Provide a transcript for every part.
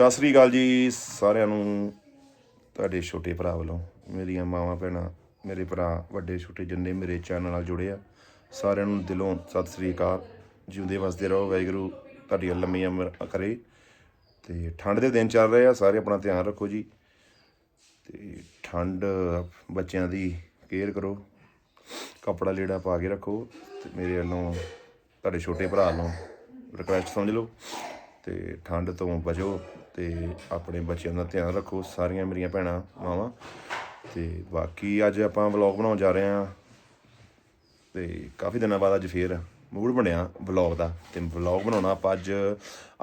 ਸਤਿ ਸ੍ਰੀ ਅਕਾਲ ਜੀ ਸਾਰਿਆਂ ਨੂੰ, ਤੁਹਾਡੇ ਛੋਟੇ ਭਰਾ ਵੱਲੋਂ, ਮੇਰੀਆਂ ਮਾਵਾਂ ਭੈਣਾਂ, ਮੇਰੇ ਭਰਾ, ਵੱਡੇ ਛੋਟੇ ਜਿੰਨੇ ਮੇਰੇ ਚੈਨਲ ਨਾਲ ਜੁੜੇ ਆ, ਸਾਰਿਆਂ ਨੂੰ ਦਿਲੋਂ ਸਤਿ ਸ੍ਰੀ ਅਕਾਲ। ਜਿਉਂਦੇ ਵਸਦੇ ਰਹੋ, ਵਾਹਿਗੁਰੂ ਤੁਹਾਡੀਆਂ ਲੰਮੀਆਂ ਉਮਰ ਕਰੇ ਤੇ ਠੰਡ ਦੇ ਦਿਨ ਚੱਲ ਰਹੇ ਆ, ਸਾਰੇ ਆਪਣਾ ਧਿਆਨ ਰੱਖੋ ਜੀ। ਤੇ ਠੰਡ ਬੱਚਿਆਂ ਦੀ ਕੇਅਰ ਕਰੋ, ਕਪੜਾ ਲੀੜਾ ਪਾ ਕੇ ਰੱਖੋ ਤੇ ਮੇਰੇ ਵੱਲੋਂ, ਤੁਹਾਡੇ ਛੋਟੇ ਭਰਾ ਵੱਲੋਂ ਰਿਕੁਐਸਟ ਸਮਝ ਲਓ ਤੇ ਠੰਡ ਤੋਂ ਬਚੋ। ਤੇ ਆਪਣੇ ਬੱਚਿਆਂ ਦਾ ਧਿਆਨ ਰੱਖੋ, ਸਾਰੀਆਂ ਮੇਰੀਆਂ ਭੈਣਾਂ, ਮਾਵਾਂ। ਤੇ ਬਾਕੀ ਅੱਜ ਆਪਾਂ ਵਲੌਗ ਬਣਾਉਣ ਜਾ ਰਹੇ ਹਾਂ। ਤੇ ਕਾਫੀ ਦਿਨਾਂ ਬਾਅਦ ਅੱਜ ਫੇਰ ਮੂਡ ਬਣਿਆ ਵਲੌਗ ਦਾ। ਤੇ ਵਲੌਗ ਬਣਾਉਣਾ ਆਪਾਂ ਅੱਜ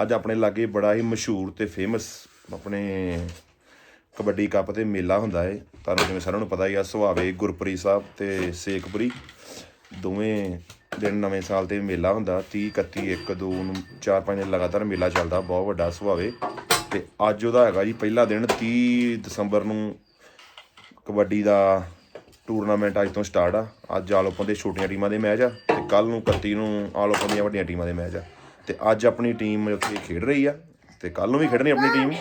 ਅੱਜ ਆਪਣੇ ਲਾਗੇ ਬੜਾ ਹੀ ਮਸ਼ਹੂਰ ਤੇ ਫੇਮਸ ਆਪਣੇ ਕਬੱਡੀ ਕੱਪ ਤੇ ਮੇਲਾ ਹੁੰਦਾ ਏ। ਤੁਹਾਨੂੰ ਜਿਵੇਂ ਸਾਰਿਆਂ ਨੂੰ ਪਤਾ ਹੀ ਆ, ਸੁਹਾਵੇ ਗੁਰਪ੍ਰੀਤ ਸਾਹਿਬ ਤੇ ਸੇਖਪੁਰੀ। ਦੋਵੇਂ ਦਿਨ ਨਵੇਂ ਸਾਲ ਤੇ ਮੇਲਾ ਹੁੰਦਾ। 30 31 1 2 ਨੂੰ 4 5 ਦਿਨ ਲਗਾਤਾਰ ਮੇਲਾ ਚੱਲਦਾ, ਬਹੁਤ ਵੱਡਾ ਸੁਹਾਵੇ। ਤੇ ਅੱਜ ਉਹਦਾ ਹੈਗਾ ਜੀ ਪਹਿਲਾ ਦਿਨ 30 ਦਸੰਬਰ ਨੂੰ ਕਬੱਡੀ ਦਾ ਟੂਰਨਾਮੈਂਟ ਅੱਜ ਤੋਂ ਸਟਾਰਟ ਆ। ਅੱਜ ਆਲ ਓਪਨ ਦੇ ਛੋਟੀਆਂ ਟੀਮਾਂ ਦੇ ਮੈਚ ਆ ਤੇ ਕੱਲ ਨੂੰ 31 ਨੂੰ ਆਲ ਓਪਨ ਦੀਆਂ ਵੱਡੀਆਂ ਟੀਮਾਂ ਦੇ ਮੈਚ ਆ। ਤੇ ਅੱਜ ਆਪਣੀ ਟੀਮ ਉੱਥੇ ਖੇਡ ਰਹੀ ਆ ਤੇ ਕੱਲ ਨੂੰ ਵੀ ਖੇਡਣੀ ਆਪਣੀ ਟੀਮ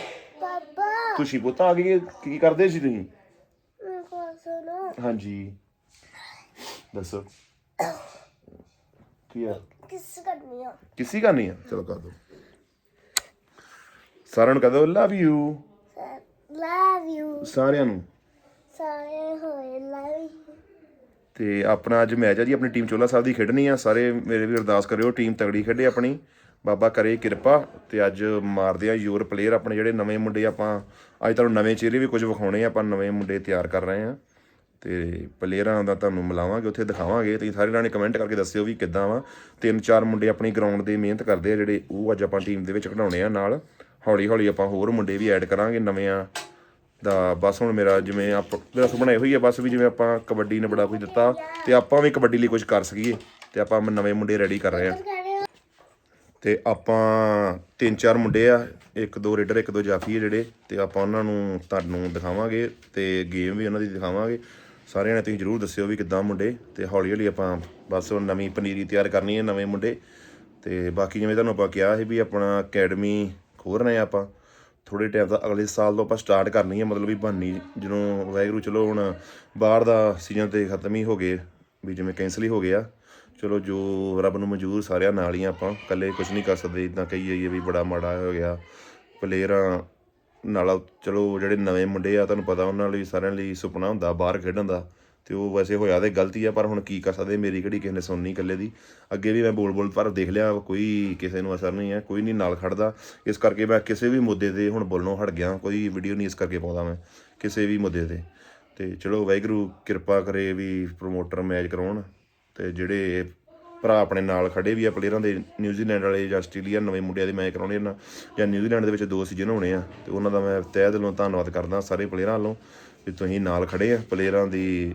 ਤੁਸੀਂ ਪੁੱਤਾਂ ਆ ਗਏ ਕੀ ਕਰਦੇ ਸੀ ਤੁਸੀਂ? ਹਾਂਜੀ। ਦੱਸੋ। ਕੀ ਆ? ਕਿਸ ਕਰਨੀ ਆ? ਕਿਸੇ ਕਰਨੀ ਆ? ਚਲੋ ਕਰ ਦੋ ਸਾਰਿਆਂ ਨੂੰ ਕਹਦੋ ਲਵ ਯੂ ਲਵ ਯੂ ਸਾਰਿਆਂ ਨੂੰ। ਸਾਰੇ ਹੋਏ ਲਵ ਯੂ ਤੇ ਆਪਣਾ ਅੱਜ ਮੈਚ ਆ ਜੀ ਆਪਣੀ ਟੀਮ ਚੋਲਾ ਸਾਹਿਬ ਦੀ ਖੇਡਣੀ ਆ। ਸਾਰੇ ਮੇਰੇ ਵੀ ਅਰਦਾਸ ਕਰਿਓ ਟੀਮ ਤਗੜੀ ਖੇਡੇ ਆਪਣੀ। ਬਾਬਾ ਕਰੇ ਕਿਰਪਾ ਤੇ ਅੱਜ ਮਾਰਦੇ ਆ ਯੂਰ ਪਲੇਅਰ ਆਪਣੇ ਜਿਹੜੇ ਨਵੇਂ ਮੁੰਡੇ ਆਪਾਂ ਅੱਜ ਤੁਹਾਨੂੰ ਨਵੇਂ ਚਿਹਰੇ ਵੀ ਕੁਝ ਵਿਖਾਉਣੇ ਆ ਆਪਾਂ ਨਵੇਂ ਮੁੰਡੇ ਤਿਆਰ ਕਰ ਰਹੇ ਆ। ਤੇ ਪਲੇਅਰਾਂ ਦਾ ਤੁਹਾਨੂੰ ਮਿਲਾਵਾਂਗੇ ਉੱਥੇ ਦਿਖਾਵਾਂਗੇ। ਤੁਸੀਂ ਸਾਰੇ ਜਾਣੇ ਕਮੈਂਟ ਕਰਕੇ ਦੱਸਿਓ ਵੀ ਕਿੱਦਾਂ ਵਾ। ਤਿੰਨ ਚਾਰ ਮੁੰਡੇ ਆਪਣੀ ਗਰਾਊਂਡ ਦੇ ਮਿਹਨਤ ਕਰਦੇ ਆ ਜਿਹੜੇ ਉਹ ਅੱਜ ਆਪਾਂ ਟੀਮ ਦੇ ਵਿੱਚ ਖਿਡਾਉਣੇ ਆ ਨਾਲ। ਹੌਲੀ ਹੌਲੀ ਆਪਾਂ ਹੋਰ ਮੁੰਡੇ ਵੀ ਐਡ ਕਰਾਂਗੇ ਨਵਿਆਂ ਦਾ ਬਸ ਹੁਣ ਮੇਰਾ ਜਿਵੇਂ ਆਪ, ਮੇਰਾ ਸੁਪਨਾ ਇਹੋ ਹੀ ਹੈ ਬਸ ਵੀ ਜਿਵੇਂ ਆਪਾਂ ਕਬੱਡੀ ਨੇ ਬੜਾ ਕੁਝ ਦਿੱਤਾ ਤੇ ਆਪਾਂ ਵੀ ਕਬੱਡੀ ਲਈ ਕੁਝ ਕਰ ਸਕੀਏ ਤੇ ਆਪਾਂ ਨਵੇਂ ਮੁੰਡੇ ਰੈਡੀ ਕਰ ਰਹੇ ਆ। ਤੇ ਆਪਾਂ ਤਿੰਨ ਚਾਰ ਮੁੰਡੇ ਆ, ਇੱਕ ਦੋ ਰੇਡਰ, ਇੱਕ ਦੋ ਜਾਫੀ ਆ ਜਿਹੜੇ ਤੇ ਆਪਾਂ ਉਹਨਾਂ ਨੂੰ ਤੁਹਾਨੂੰ ਦਿਖਾਵਾਂਗੇ ਤੇ ਗੇਮ ਵੀ ਉਹਨਾਂ ਦੀ ਦਿਖਾਵਾਂਗੇ। ਸਾਰਿਆਂ ਨੇ ਤੁਸੀਂ ਜਰੂਰ ਦੱਸਿਓ ਵੀ ਕਿੱਦਾਂ ਮੁੰਡੇ ਤੇ ਹੌਲੀ ਹੌਲੀ ਆਪਾਂ ਬਸ ਹੁਣ ਨਵੀਂ ਪਨੀਰੀ ਤਿਆਰ ਕਰਨੀ ਹੈ ਨਵੇਂ ਮੁੰਡੇ ਤੇ ਬਾਕੀ ਜਿਵੇਂ ਤੁਹਾਨੂੰ ਆਪਾਂ ਕਿਹਾ ਸੀ ਵੀ ਆਪਣਾ ਅਕੈਡਮੀ ਖੋਲ ਰਹੇ ਆ ਆਪਾਂ। ਥੋੜੇ ਟਾਈਮ ਦਾ ਅਗਲੇ ਸਾਲ ਤੋਂ ਆਪਾਂ ਸਟਾਰਟ ਕਰਨੀ ਹੈ ਮਤਲਬ ਵੀ ਬਣਨੀ। ਜਦੋਂ ਵਾਹਿਗੁਰੂ, ਚਲੋ ਹੁਣ ਬਾਹਰ ਦਾ ਸੀਜ਼ਨ ਤੇ ਖਤਮ ਹੀ ਹੋ ਗਏ, ਵੀ ਜਿਵੇਂ ਕੈਂਸਲ ਹੀ ਹੋ ਗਿਆ। ਚਲੋ ਜੋ ਰੱਬ ਨੂੰ ਮਨਜ਼ੂਰ ਸਾਰਿਆਂ ਨਾਲ ਹੀ ਆ ਆਪਾਂ, ਇਕੱਲੇ ਕੁਝ ਨਹੀਂ ਕਰ ਸਕਦੇ ਇਦਾਂ ਕਹੀ ਜਾਈਏ ਵੀ ਬੜਾ ਮਾੜਾ ਹੋ ਗਿਆ। ਪਲੇਅਰਾਂ ਨਾਲ, ਚਲੋ ਜਿਹੜੇ ਨਵੇਂ ਮੁੰਡੇ ਆ, ਤੁਹਾਨੂੰ ਪਤਾ ਉਹਨਾਂ ਲਈ, ਸਾਰਿਆਂ ਲਈ ਸੁਪਨਾ ਹੁੰਦਾ, ਬਾਹਰ ਖੇਡਣ ਦਾ। ਤੇ ਉਹ ਵੈਸੇ ਹੋਇਆ ਤੇ ਗਲਤੀ ਆ, ਪਰ ਹੁਣ ਕੀ ਕਰ ਸਕਦੇ? ਮੇਰੀ ਕਿਹੜੀ ਕਿਸੇ ਨੇ ਸੁਣਨੀ ਇਕੱਲੇ ਦੀ? ਅੱਗੇ ਵੀ ਮੈਂ ਬੋਲ ਬੋਲ, ਪਰ ਦੇਖ ਲਿਆ, ਕੋਈ ਕਿਸੇ ਨੂੰ ਅਸਰ ਨਹੀਂ ਹੈ, ਕੋਈ ਨਹੀਂ ਨਾਲ ਖੜਦਾ। ਇਸ ਕਰਕੇ ਮੈਂ ਕਿਸੇ ਵੀ ਮੁੱਦੇ ਤੇ ਹੁਣ ਬੋਲਣੋਂ ਹਟ ਗਿਆ, ਕੋਈ ਵੀਡੀਓ ਨਹੀਂ ਇਸ ਕਰਕੇ ਪਾਉਂਦਾ ਮੈਂ, ਕਿਸੇ ਵੀ ਮੁੱਦੇ ਤੇ। ਤੇ ਚਲੋ, ਵਾਹਿਗੁਰੂ ਕਿਰਪਾ ਕਰੇ ਵੀ ਪ੍ਰੋਮੋਟਰ ਮੈਚ ਕਰਾਉਣ, ਤੇ ਜਿਹੜੇ ਭਰਾ ਆਪਣੇ ਨਾਲ ਖੜੇ ਵੀ ਆ ਪਲੇਅਰਾਂ ਦੇ, ਨਿਊਜ਼ੀਲੈਂਡ ਵਾਲੇ ਜਾਂ ਆਸਟ੍ਰੇਲੀਆ, ਨਵੇਂ ਮੁੰਡਿਆਂ ਦੇ ਮੈਚ ਕਰਾਉਣੇ ਨਾ, ਜਾਂ ਨਿਊਜ਼ੀਲੈਂਡ ਦੇ ਵਿੱਚ ਦੋ ਸੀਜ਼ਨ ਹੋਣੇ ਆ, ਤੇ ਉਹਨਾਂ ਦਾ ਮੈਂ ਤਹਿ ਦਿਲੋਂ ਧੰਨਵਾਦ ਕਰਦਾ ਸਾਰੇ ਪਲੇਅਰਾਂ ਵੱਲੋਂ, ਵੀ ਤੁਸੀਂ ਨਾਲ ਖੜੇ ਆ ਪਲੇਅਰਾਂ ਦੀ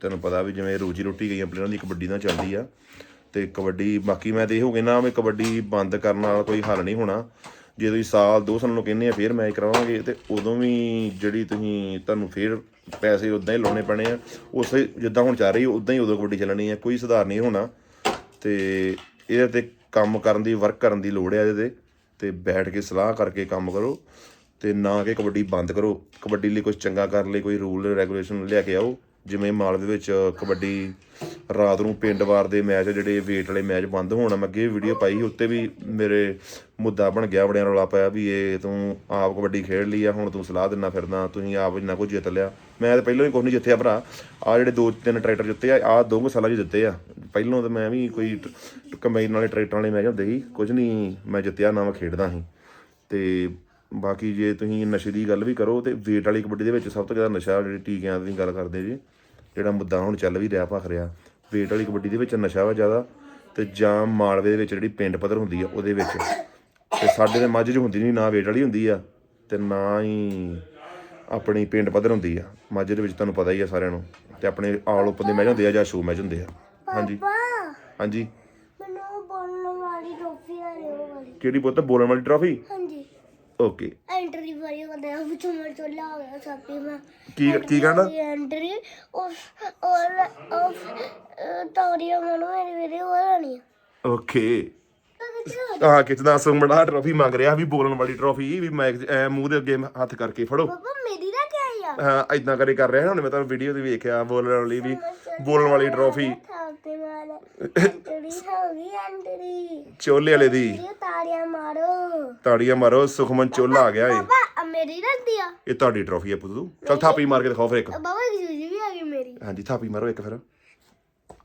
ਤੁਹਾਨੂੰ ਪਤਾ ਵੀ ਜਿਵੇਂ ਰੋਜੀ ਰੋਟੀ ਗਈਆਂ ਪਲੇਅਰਾਂ ਦੀ ਕਬੱਡੀ ਨਾਲ ਚੱਲਦੀ ਆ ਤੇ ਕਬੱਡੀ, ਬਾਕੀ ਮੈਂ ਤੇ ਇਹ ਹੋ ਗਿਆ ਨਾ ਵੀ ਕਬੱਡੀ ਬੰਦ ਕਰਨ ਨਾਲ ਕੋਈ ਹੱਲ ਨਹੀਂ ਹੋਣਾ। ਜੇ ਤੁਸੀਂ ਸਾਲ ਦੋ ਸਾਲ ਨੂੰ ਕਹਿੰਦੇ ਆ, ਫੇਰ ਮੈਚ ਕਰਾਵਾਂਗੇ ਤੇ ਉਦੋਂ ਵੀ ਜਿਹੜੀ ਤੁਸੀਂ ਤੁਹਾਨੂੰ ਫੇਰ ਪੈਸੇ ਉਦਾਂ ਹੀ ਲਾਉਣੇ ਪੈਣੇ ਆ। ਉਸੇ ਜਿੱਦਾਂ ਹੁਣ ਚੱਲ ਰਹੀ ਉਦਾਂ ਹੀ ਉਦੋਂ ਕਬੱਡੀ ਚੱਲਣੀ ਆ, ਕੋਈ ਸੁਧਾਰ ਨਹੀਂ ਹੋਣਾ। ਤੇ ਇਹਦੇ ਤੇ ਕੰਮ ਕਰਨ ਦੀ ਵਰਕ ਕਰਨ ਦੀ ਲੋੜ ਹੈ ਇਹਦੇ ਤੇ। ਤੇ ਬੈਠ ਕੇ ਸਲਾਹ ਕਰਕੇ ਕੰਮ ਕਰੋ ਤੇ ਨਾ ਕਿ ਕਬੱਡੀ ਬੰਦ ਕਰੋ। ਕਬੱਡੀ ਲਈ ਕੁਝ ਚੰਗਾ ਕਰਨ ਲਈ ਕੋਈ ਰੂਲ ਰੈਗੂਲੇਸ਼ਨ ਲਿਆ ਕੇ ਆਓ। ਜਿਵੇਂ ਮਾਲਵੇ ਵਿੱਚ ਕਬੱਡੀ, ਰਾਤ ਨੂੰ ਪਿੰਡ ਵਾਰ ਦੇ ਮੈਚ, ਜਿਹੜੇ ਵੇਟ ਵਾਲੇ ਮੈਚ ਬੰਦ ਹੋਣ, ਮੈਂ ਅੱਗੇ ਵੀਡੀਓ ਪਾਈ ਸੀ, ਉੱਤੇ ਵੀ ਮੇਰੇ ਮੁੱਦਾ ਬਣ ਗਿਆ, ਬੜਿਆਂ ਰੌਲਾ ਪਾਇਆ ਵੀ ਇਹ ਤੂੰ ਆਪ ਕਬੱਡੀ ਖੇਡ ਲਈ ਆ, ਹੁਣ ਤੂੰ ਸਲਾਹ ਦਿੰਨਾ ਫਿਰਦਾ, ਤੁਸੀਂ ਆਪ ਇੰਨਾ ਕੁਝ ਜਿੱਤ ਲਿਆ। ਮੈਂ ਤਾਂ ਪਹਿਲਾਂ ਹੀ ਕੁਝ ਨਹੀਂ ਜਿੱਤਿਆ ਭਰਾ। ਆ ਜਿਹੜੇ ਦੋ ਤਿੰਨ ਟਰੈਕਟਰ ਜਿੱਤੇ ਆ ਆ ਦੋ ਕੁ ਸਾਲਾਂ 'ਚ ਜਿੱਤੇ ਆ। ਪਹਿਲਾਂ ਤਾਂ ਮੈਂ ਵੀ ਕੋਈ ਕੰਬਾਈਨ ਵਾਲੇ ਟਰੈਕਟਰਾਂ ਵਾਲੇ ਮੈਚ ਹੁੰਦੇ ਸੀ ਕੁਝ ਨਹੀਂ ਮੈਂ ਜਿੱਤਿਆ, ਨਾ ਮੈਂ ਖੇਡਦਾ ਸੀ। ਤੇ ਬਾਕੀ ਜੇ ਤੁਸੀਂ ਨਸ਼ੇ ਦੀ ਗੱਲ ਵੀ ਕਰੋ ਤੇ ਵੇਟ ਵਾਲੀ ਕਬੱਡੀ ਦੇ ਵਿੱਚ ਸਭ ਤੋਂ ਜ਼ਿਆਦਾ ਨਸ਼ਾ ਜਿਹੜੀ ਟੀਕਿਆਂ ਦੀ ਗੱਲ ਕਰਦੇ ਜੀ ਜਿਹੜਾ ਮੁੱਦਾ ਹੁਣ ਚੱਲ ਵੀ ਰਿਹਾ ਭਖ ਰਿਹਾ ਵੇਟ ਵਾਲੀ ਕਬੱਡੀ ਦੇ ਵਿੱਚ ਨਸ਼ਾ ਵਾ ਜ਼ਿਆਦਾ ਤੇ ਜਾਂ ਮਾਲਵੇ ਦੇ ਵਿੱਚ ਜਿਹੜੀ ਪਿੰਡ ਪੱਧਰ ਹੁੰਦੀ ਆ ਉਹਦੇ ਵਿੱਚ ਤੇ ਸਾਡੇ ਦੇ ਮੱਝ 'ਚ ਹੁੰਦੀ ਨਹੀਂ ਨਾ ਵੇਟ ਵਾਲੀ ਹੁੰਦੀ ਆ ਤੇ ਨਾ ਹੀ ਆਪਣੀ ਪਿੰਡ ਪੱਧਰ ਹੁੰਦੀ ਆ। ਮੱਝ ਦੇ ਵਿੱਚ ਤੁਹਾਨੂੰ ਪਤਾ ਹੀ ਆ ਸਾਰਿਆਂ ਨੂੰ ਤੇ ਆਪਣੇ ਆਲ ਓਪਨ ਦੇ ਮੈਚ ਹੁੰਦੇ ਆ ਜਾਂ ਸ਼ੋ ਮੈਚ ਹੁੰਦੇ ਆ। ਹਾਂਜੀ। ਹਾਂਜੀ। ਮੈਨੂੰ ਉਹ ਬੋਲਣ ਵਾਲੀ ਟੋਫੀ ਆ ਰਹੀ ਉਹ ਵਾਲੀ ਕਿਹੜੀ ਪੁੱਤ? ਬੋਲਣ ਵਾਲੀ ਟਰਾਫੀ ਓਕੇ ਐਂਟਰੀ ਕਰਦੇ ਆ ਵਿੱਚ ਮਰ ਚੋਲਾ ਹੋ ਗਿਆ ਸਾਪੀ ਮੈਂ। ਕੀ ਕੀ ਕਹਿੰਦਾ? ਐਂਟਰੀ ਉਸ ਔਰ ਉਹ ਤੌਰੀਆ ਮਨੂ ਮੇਰੀ ਵੀਡੀਓ ਬਣਾਣੀ ਓਕੇ ਫੋਟੋ ਖਿੱਚੋ ਆ ਕਿਚਦਾ ਸੁਮੜਾ ਟਰੋਫੀ ਮੰਗ ਰਿਹਾ ਵੀ ਬੋਲਣ ਵਾਲੀ ਟਰੋਫੀ ਵੀ ਮੈਂ ਮੂੰਹ ਦੇ ਅੱਗੇ ਹੱਥ ਕਰਕੇ ਫੜੋ। ਪਾਪਾ ਮੇਰੀ ਨਾ ਕੀ ਆ? ਹਾਂ ਇਦਾਂ ਕਰੇ ਕਰ ਰਿਹਾ ਹੁਣ ਮੈਂ ਤੁਹਾਨੂੰ ਵੀਡੀਓ ਤੇ ਵੇਖਿਆ ਬੋਲਣ ਵਾਲੀ ਵੀ ਬੋਲਣ ਵਾਲੀ ਟਰੋਫੀ ਥਾਪੇ ਮਾਰ ਐਂਟਰੀ ਹੋ ਗਈ ਐਂਟਰੀ। ਚੋਲੇ ਵਾਲੇ ਦੀ। ਇਹ ਤਾੜੀਆਂ ਮਾਰੋ। ਤਾੜੀਆਂ ਮਾਰੋ ਸੁਖਮਨ ਚੋਲਾ ਆ ਗਿਆ ਏ। ਪਾਪਾ ਆ ਮੇਰੀ ਰੱਦੀ ਆ। ਇਹ ਤੁਹਾਡੀ ਟਰੋਫੀ ਹੈ ਪੁੱਤੂ। ਚਲ ਥਾਪੀ ਮਾਰ ਕੇ ਦਿਖਾਓ ਫਿਰ ਇੱਕ। ਬਾਬਾ ਜੀ ਵੀ ਆ ਗਈ ਮੇਰੀ। ਹਾਂਜੀ ਥਾਪੀ ਮਾਰੋ ਇੱਕ ਫਿਰ।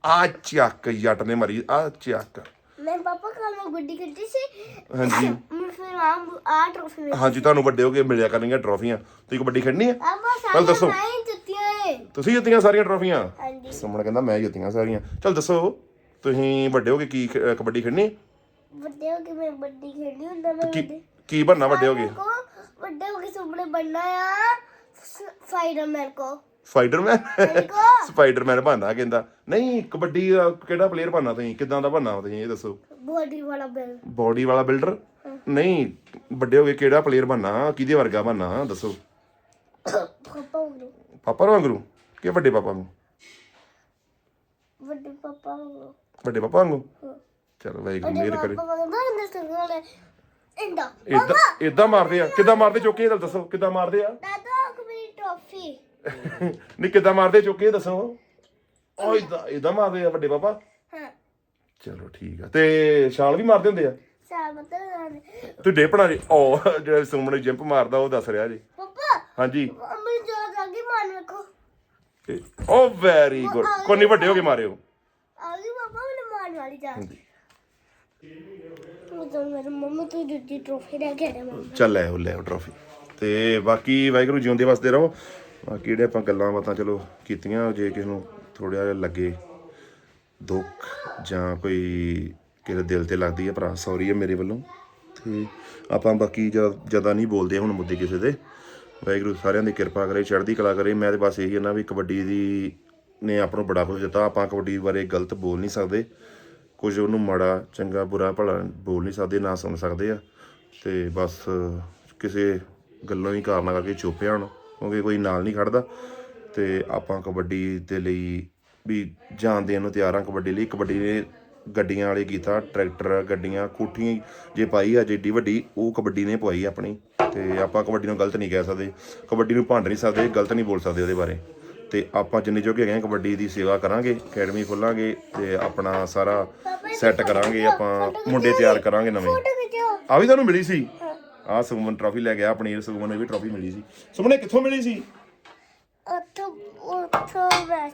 ਆ ਚੱਕ ਜੱਟ ਨੇ ਮਾਰੀ ਆ ਚੱਕ। ਮੈਂ ਪਾਪਾ ਕੱਲ ਨੂੰ ਗੁੱਡੀ ਕੱਢੀ ਸੀ। ਹਾਂਜੀ। ਮੈਂ ਫਿਰ ਆ ਆ ਟਰੋਫੀ ਮਿਲੀ। ਹਾਂਜੀ ਤੁਹਾਨੂੰ ਵੱਡੇ ਹੋ ਕੇ ਮਿਲਿਆ ਕਰਨਗੀਆਂ ਟਰੋਫੀਆਂ ਤੁਸੀਂ ਕਬੱਡੀ ਖੇਡਣੀ ਹੈ ਆਪਾ ਚੱਲ ਦੱਸੋ। ਸਾਰੀਆਂ ਨਹੀਂ ਜਿੱਤੀਆਂ ਏ। ਤੁਸੀਂ ਜਿੱਤੀਆਂ ਸਾਰੀਆਂ ਟਰੋਫੀਆਂ ਹਾਂਜੀ। ਸੁਮਨ ਕਹਿੰਦਾ ਮੈਂ ਜਿੱਤੀਆਂ ਸਾਰੀਆਂ। ਚਲ ਦੱਸੋ ਤੁਸੀਂ ਵੱਡੇ ਹੋ ਕੇ ਕੀ ਖ- ਅਹ ਕਬੱਡੀ ਖੇਡਣੀ? ਵੱਡੇ ਹੋ ਕੇ ਮੈਂ ਵੱਡੀ ਖੇਡਣੀ ਹੁੰਦਾ ਮੈਂ ਕੀ ਵੱਡੇ। ਕੀ ਬਣਨਾ ਵੱਡੇ ਹੋ ਕੇ? ਕੋ ਵੱਡੇ ਹੋ ਕੇ ਸੁਪਨੇ ਬਣਨਾ ਆ। ਫਾਈਟਰਮੈਨ ਕੋ। ਸਪਾਈਡਰਮੈਨ? ਸਪਾਈਡਰਮੈਨ ਬਣਨਾ ਕਹਿੰਦਾ। ਨਹੀਂ ਕਬੱਡੀ ਦਾ ਕਿਹੜਾ ਪਲੇਅਰ ਬਣਨਾ ਤੁਸੀਂ? ਕਿਦਾਂ ਦਾ ਬਣਨਾ ਤੁਸੀਂ? ਇਹ ਦੱਸੋ। ਬੋਡੀ ਵਾਲਾ ਬੈਲ ਬਾਡੀ ਵਾਲਾ ਬਿਲਡਰ ਨਹੀਂ ਵੱਡੇ ਹੋ ਕੇ ਕਿਹੜਾ ਪਲੇਅਰ ਬਣਨਾ ਕਿਹਦੇ ਵਰਗਾ ਬਣਨਾ ਦੱਸੋ। ਪਾਪਾ ਵਾਂਗੂ। ਕਿ ਵੱਡੇ ਪਾਪਾ ਨੂੰ? ਵੱਡੇ ਪਾਪਾ ਹੋ ਵੱਡੇ ਪਾਪਾ ਵਾਂਗੂ? ਚਲੋ ਵਾਹਿਗੁਰੂ ਮਿਹਰ ਕਰੇ। ਪਾਪਾ ਇੰਦਾ ਸੰਗਲ ਇੰਦਾ ਮਾਰਦੇ ਆ। ਕਿੱਦਾਂ ਮਾਰਦੇ ਚੁੱਕੇ ਇਹ ਦੱਸੋ। ਕਿੱਦਾਂ ਮਾਰਦੇ ਆ? ਦਾਦਾ ਮੇਰੀ ਟੋਫੀ ਨਹੀਂ ਕਿੱਦਾਂ ਮਾਰਦੇ ਚੁੱਕੇ ਇਹ ਦੱਸੋ। ਉਹ ਇਦਾਂ ਇਦਾਂ ਮਾਰਦੇ ਆ ਵੱਡੇ ਪਾਪਾ? ਹਾਂ। ਚਲੋ ਠੀਕ ਆ। ਤੇ ਛਾਲ ਵੀ ਮਾਰਦੇ ਹੁੰਦੇ ਆ? ਸਾਲ ਮਤਲਬ ਤੂੰ ਡੇਪਣਾ ਜੀ। ਉਹ ਜਿਹੜਾ ਸੁਮਨ ਜੰਪ ਮਾਰਦਾ ਉਹ ਦੱਸ ਰਿਹਾ ਜੀ। ਪਾਪਾ ਹਾਂਜੀ। ਅਮਰ ਜੋ ਜਾਗੀ ਮਾਨ ਵੇਖੋ। ਉਹ ਵੈਰੀ ਗੁੱਡ ਕੋਈ ਨਹੀਂ ਵੱਡੇ ਹੋ ਕੇ ਮਾਰਿਓ। ਆ ਗਈ ਪਾਪਾ ਮੈਨੂੰ ਮਾਰਨ ਵਾਲੀ ਜਾ। ਉਦੋਂ ਮੇਰੇ ਮੰਮੀ ਤੂੰ ਦਿੱਤੀ ਟਰੋਫੀ ਲੈ ਕੇ ਆਇਆ ਮੰਮਾ ਚੱਲ ਲੈ ਉਹ ਲੈ ਉਹ ਟਰੋਫੀ ਤੇ ਬਾਕੀ ਵਾਹਿਗੁਰੂ ਜਿਉਂਦੇ ਵਸਦੇ ਰਹੋ। ਬਾਕੀ ਜਿਹੜੇ ਆਪਾਂ ਗੱਲਾਂ ਬਾਤਾਂ ਚਲੋ ਕੀਤੀਆਂ, ਜੇ ਕਿਸੇ ਨੂੰ ਥੋੜਾ ਜਿਹਾ ਲੱਗੇ ਦੁੱਖ ਜਾਂ ਕੋਈ ਕਿਸੇ ਦਿਲ ਤੇ ਲੱਗਦੀ ਹੈ ਭਰਾ ਸੌਰੀ ਹੈ ਮੇਰੇ ਵੱਲੋਂ। ਤੇ ਆਪਾਂ ਬਾਕੀ ਜ਼ਿਆਦਾ ਨਹੀਂ ਬੋਲਦੇ ਹੁਣ ਮੁੱਦੇ ਕਿਸੇ ਦੇ। ਵਾਹਿਗੁਰੂ ਸਾਰਿਆਂ ਦੀ ਕਿਰਪਾ ਕਰੇ, ਚੜ੍ਹਦੀ ਕਲਾ ਕਰੇ। ਮੈਂ ਤੇ ਬਸ ਇਹੀ ਕਹਿੰਦਾ ਵੀ ਕਬੱਡੀ ਦੀ ਨੇ ਆਪਾਂ ਨੂੰ ਬੜਾ ਕੁਝ ਦਿੱਤਾ। ਆਪਾਂ ਕਬੱਡੀ ਬਾਰੇ ਗਲਤ ਬੋਲ ਨਹੀਂ ਸਕਦੇ। ਕੁਝ ਉਹਨੂੰ ਮਾੜਾ, ਚੰਗਾ, ਬੁਰਾ ਭਲਾ ਬੋਲ ਨਹੀਂ ਸਕਦੇ, ਨਾ ਸੁਣ ਸਕਦੇ ਆ। ਤੇ ਬਸ ਕਿਸੇ ਗੱਲੋਂ ਹੀ ਕਾਰਨਾਂ ਕਰਕੇ ਚੁੱਪ ਜਾਣ ਕਿਉਂਕਿ ਕੋਈ ਨਾਲ ਨਹੀਂ ਖੜਦਾ ਤੇ ਆਪਾਂ ਕਬੱਡੀ ਦੇ ਲਈ ਵੀ ਜਾਨ ਦੇਣ ਨੂੰ ਤਿਆਰ ਹਾਂ। ਕਬੱਡੀ ਲਈ ਕਬੱਡੀ ਨੇ ਗੱਡੀਆਂ ਵਾਲੇ ਕੀਤਾ ਟਰੈਕਟਰ ਗੱਡੀਆਂ ਕੋਠੀਆਂ ਜੇ ਪਾਈ ਆ ਜਿੱਡੀ ਵੱਡੀ ਉਹ ਕਬੱਡੀ ਨੇ ਪਵਾਈ ਆਪਣੀ ਤੇ ਆਪਾਂ ਕਬੱਡੀ ਨੂੰ ਗਲਤ ਨਹੀਂ ਕਹਿ ਸਕਦੇ ਕਬੱਡੀ ਨੂੰ ਭੰਡ ਨਹੀਂ ਸਕਦੇ ਗਲਤ ਨਹੀਂ ਬੋਲ ਸਕਦੇ ਉਹਦੇ ਬਾਰੇ। ਤੇ ਆਪਾਂ ਜਿੰਨੇ ਜੋਗੇ ਹੈਗੇ ਹਾਂ ਕਬੱਡੀ ਦੀ ਸੇਵਾ ਕਰਾਂਗੇ ਅਕੈਡਮੀ ਖੋਲਾਂਗੇ ਤੇ ਆਪਣਾ ਸਾਰਾ ਸੈੱਟ ਕਰਾਂਗੇ ਆਪਾਂ ਮੁੰਡੇ ਤਿਆਰ ਕਰਾਂਗੇ ਨਵੇਂ। ਆ ਵੀ ਤੁਹਾਨੂੰ ਮਿਲੀ ਸੀ? ਆ ਸੁਮਨ ਟਰਾਫੀ ਲੈ ਗਿਆ ਆਪਣੀ ਸੁਮਨ ਨੂੰ ਵੀ ਟਰਾਫੀ ਮਿਲੀ ਸੀ। ਸੁਮਨੇ ਕਿੱਥੋਂ ਮਿਲੀ ਸੀ? ਉੱਥੋਂ ਉੱਥੋਂ ਬੈਠ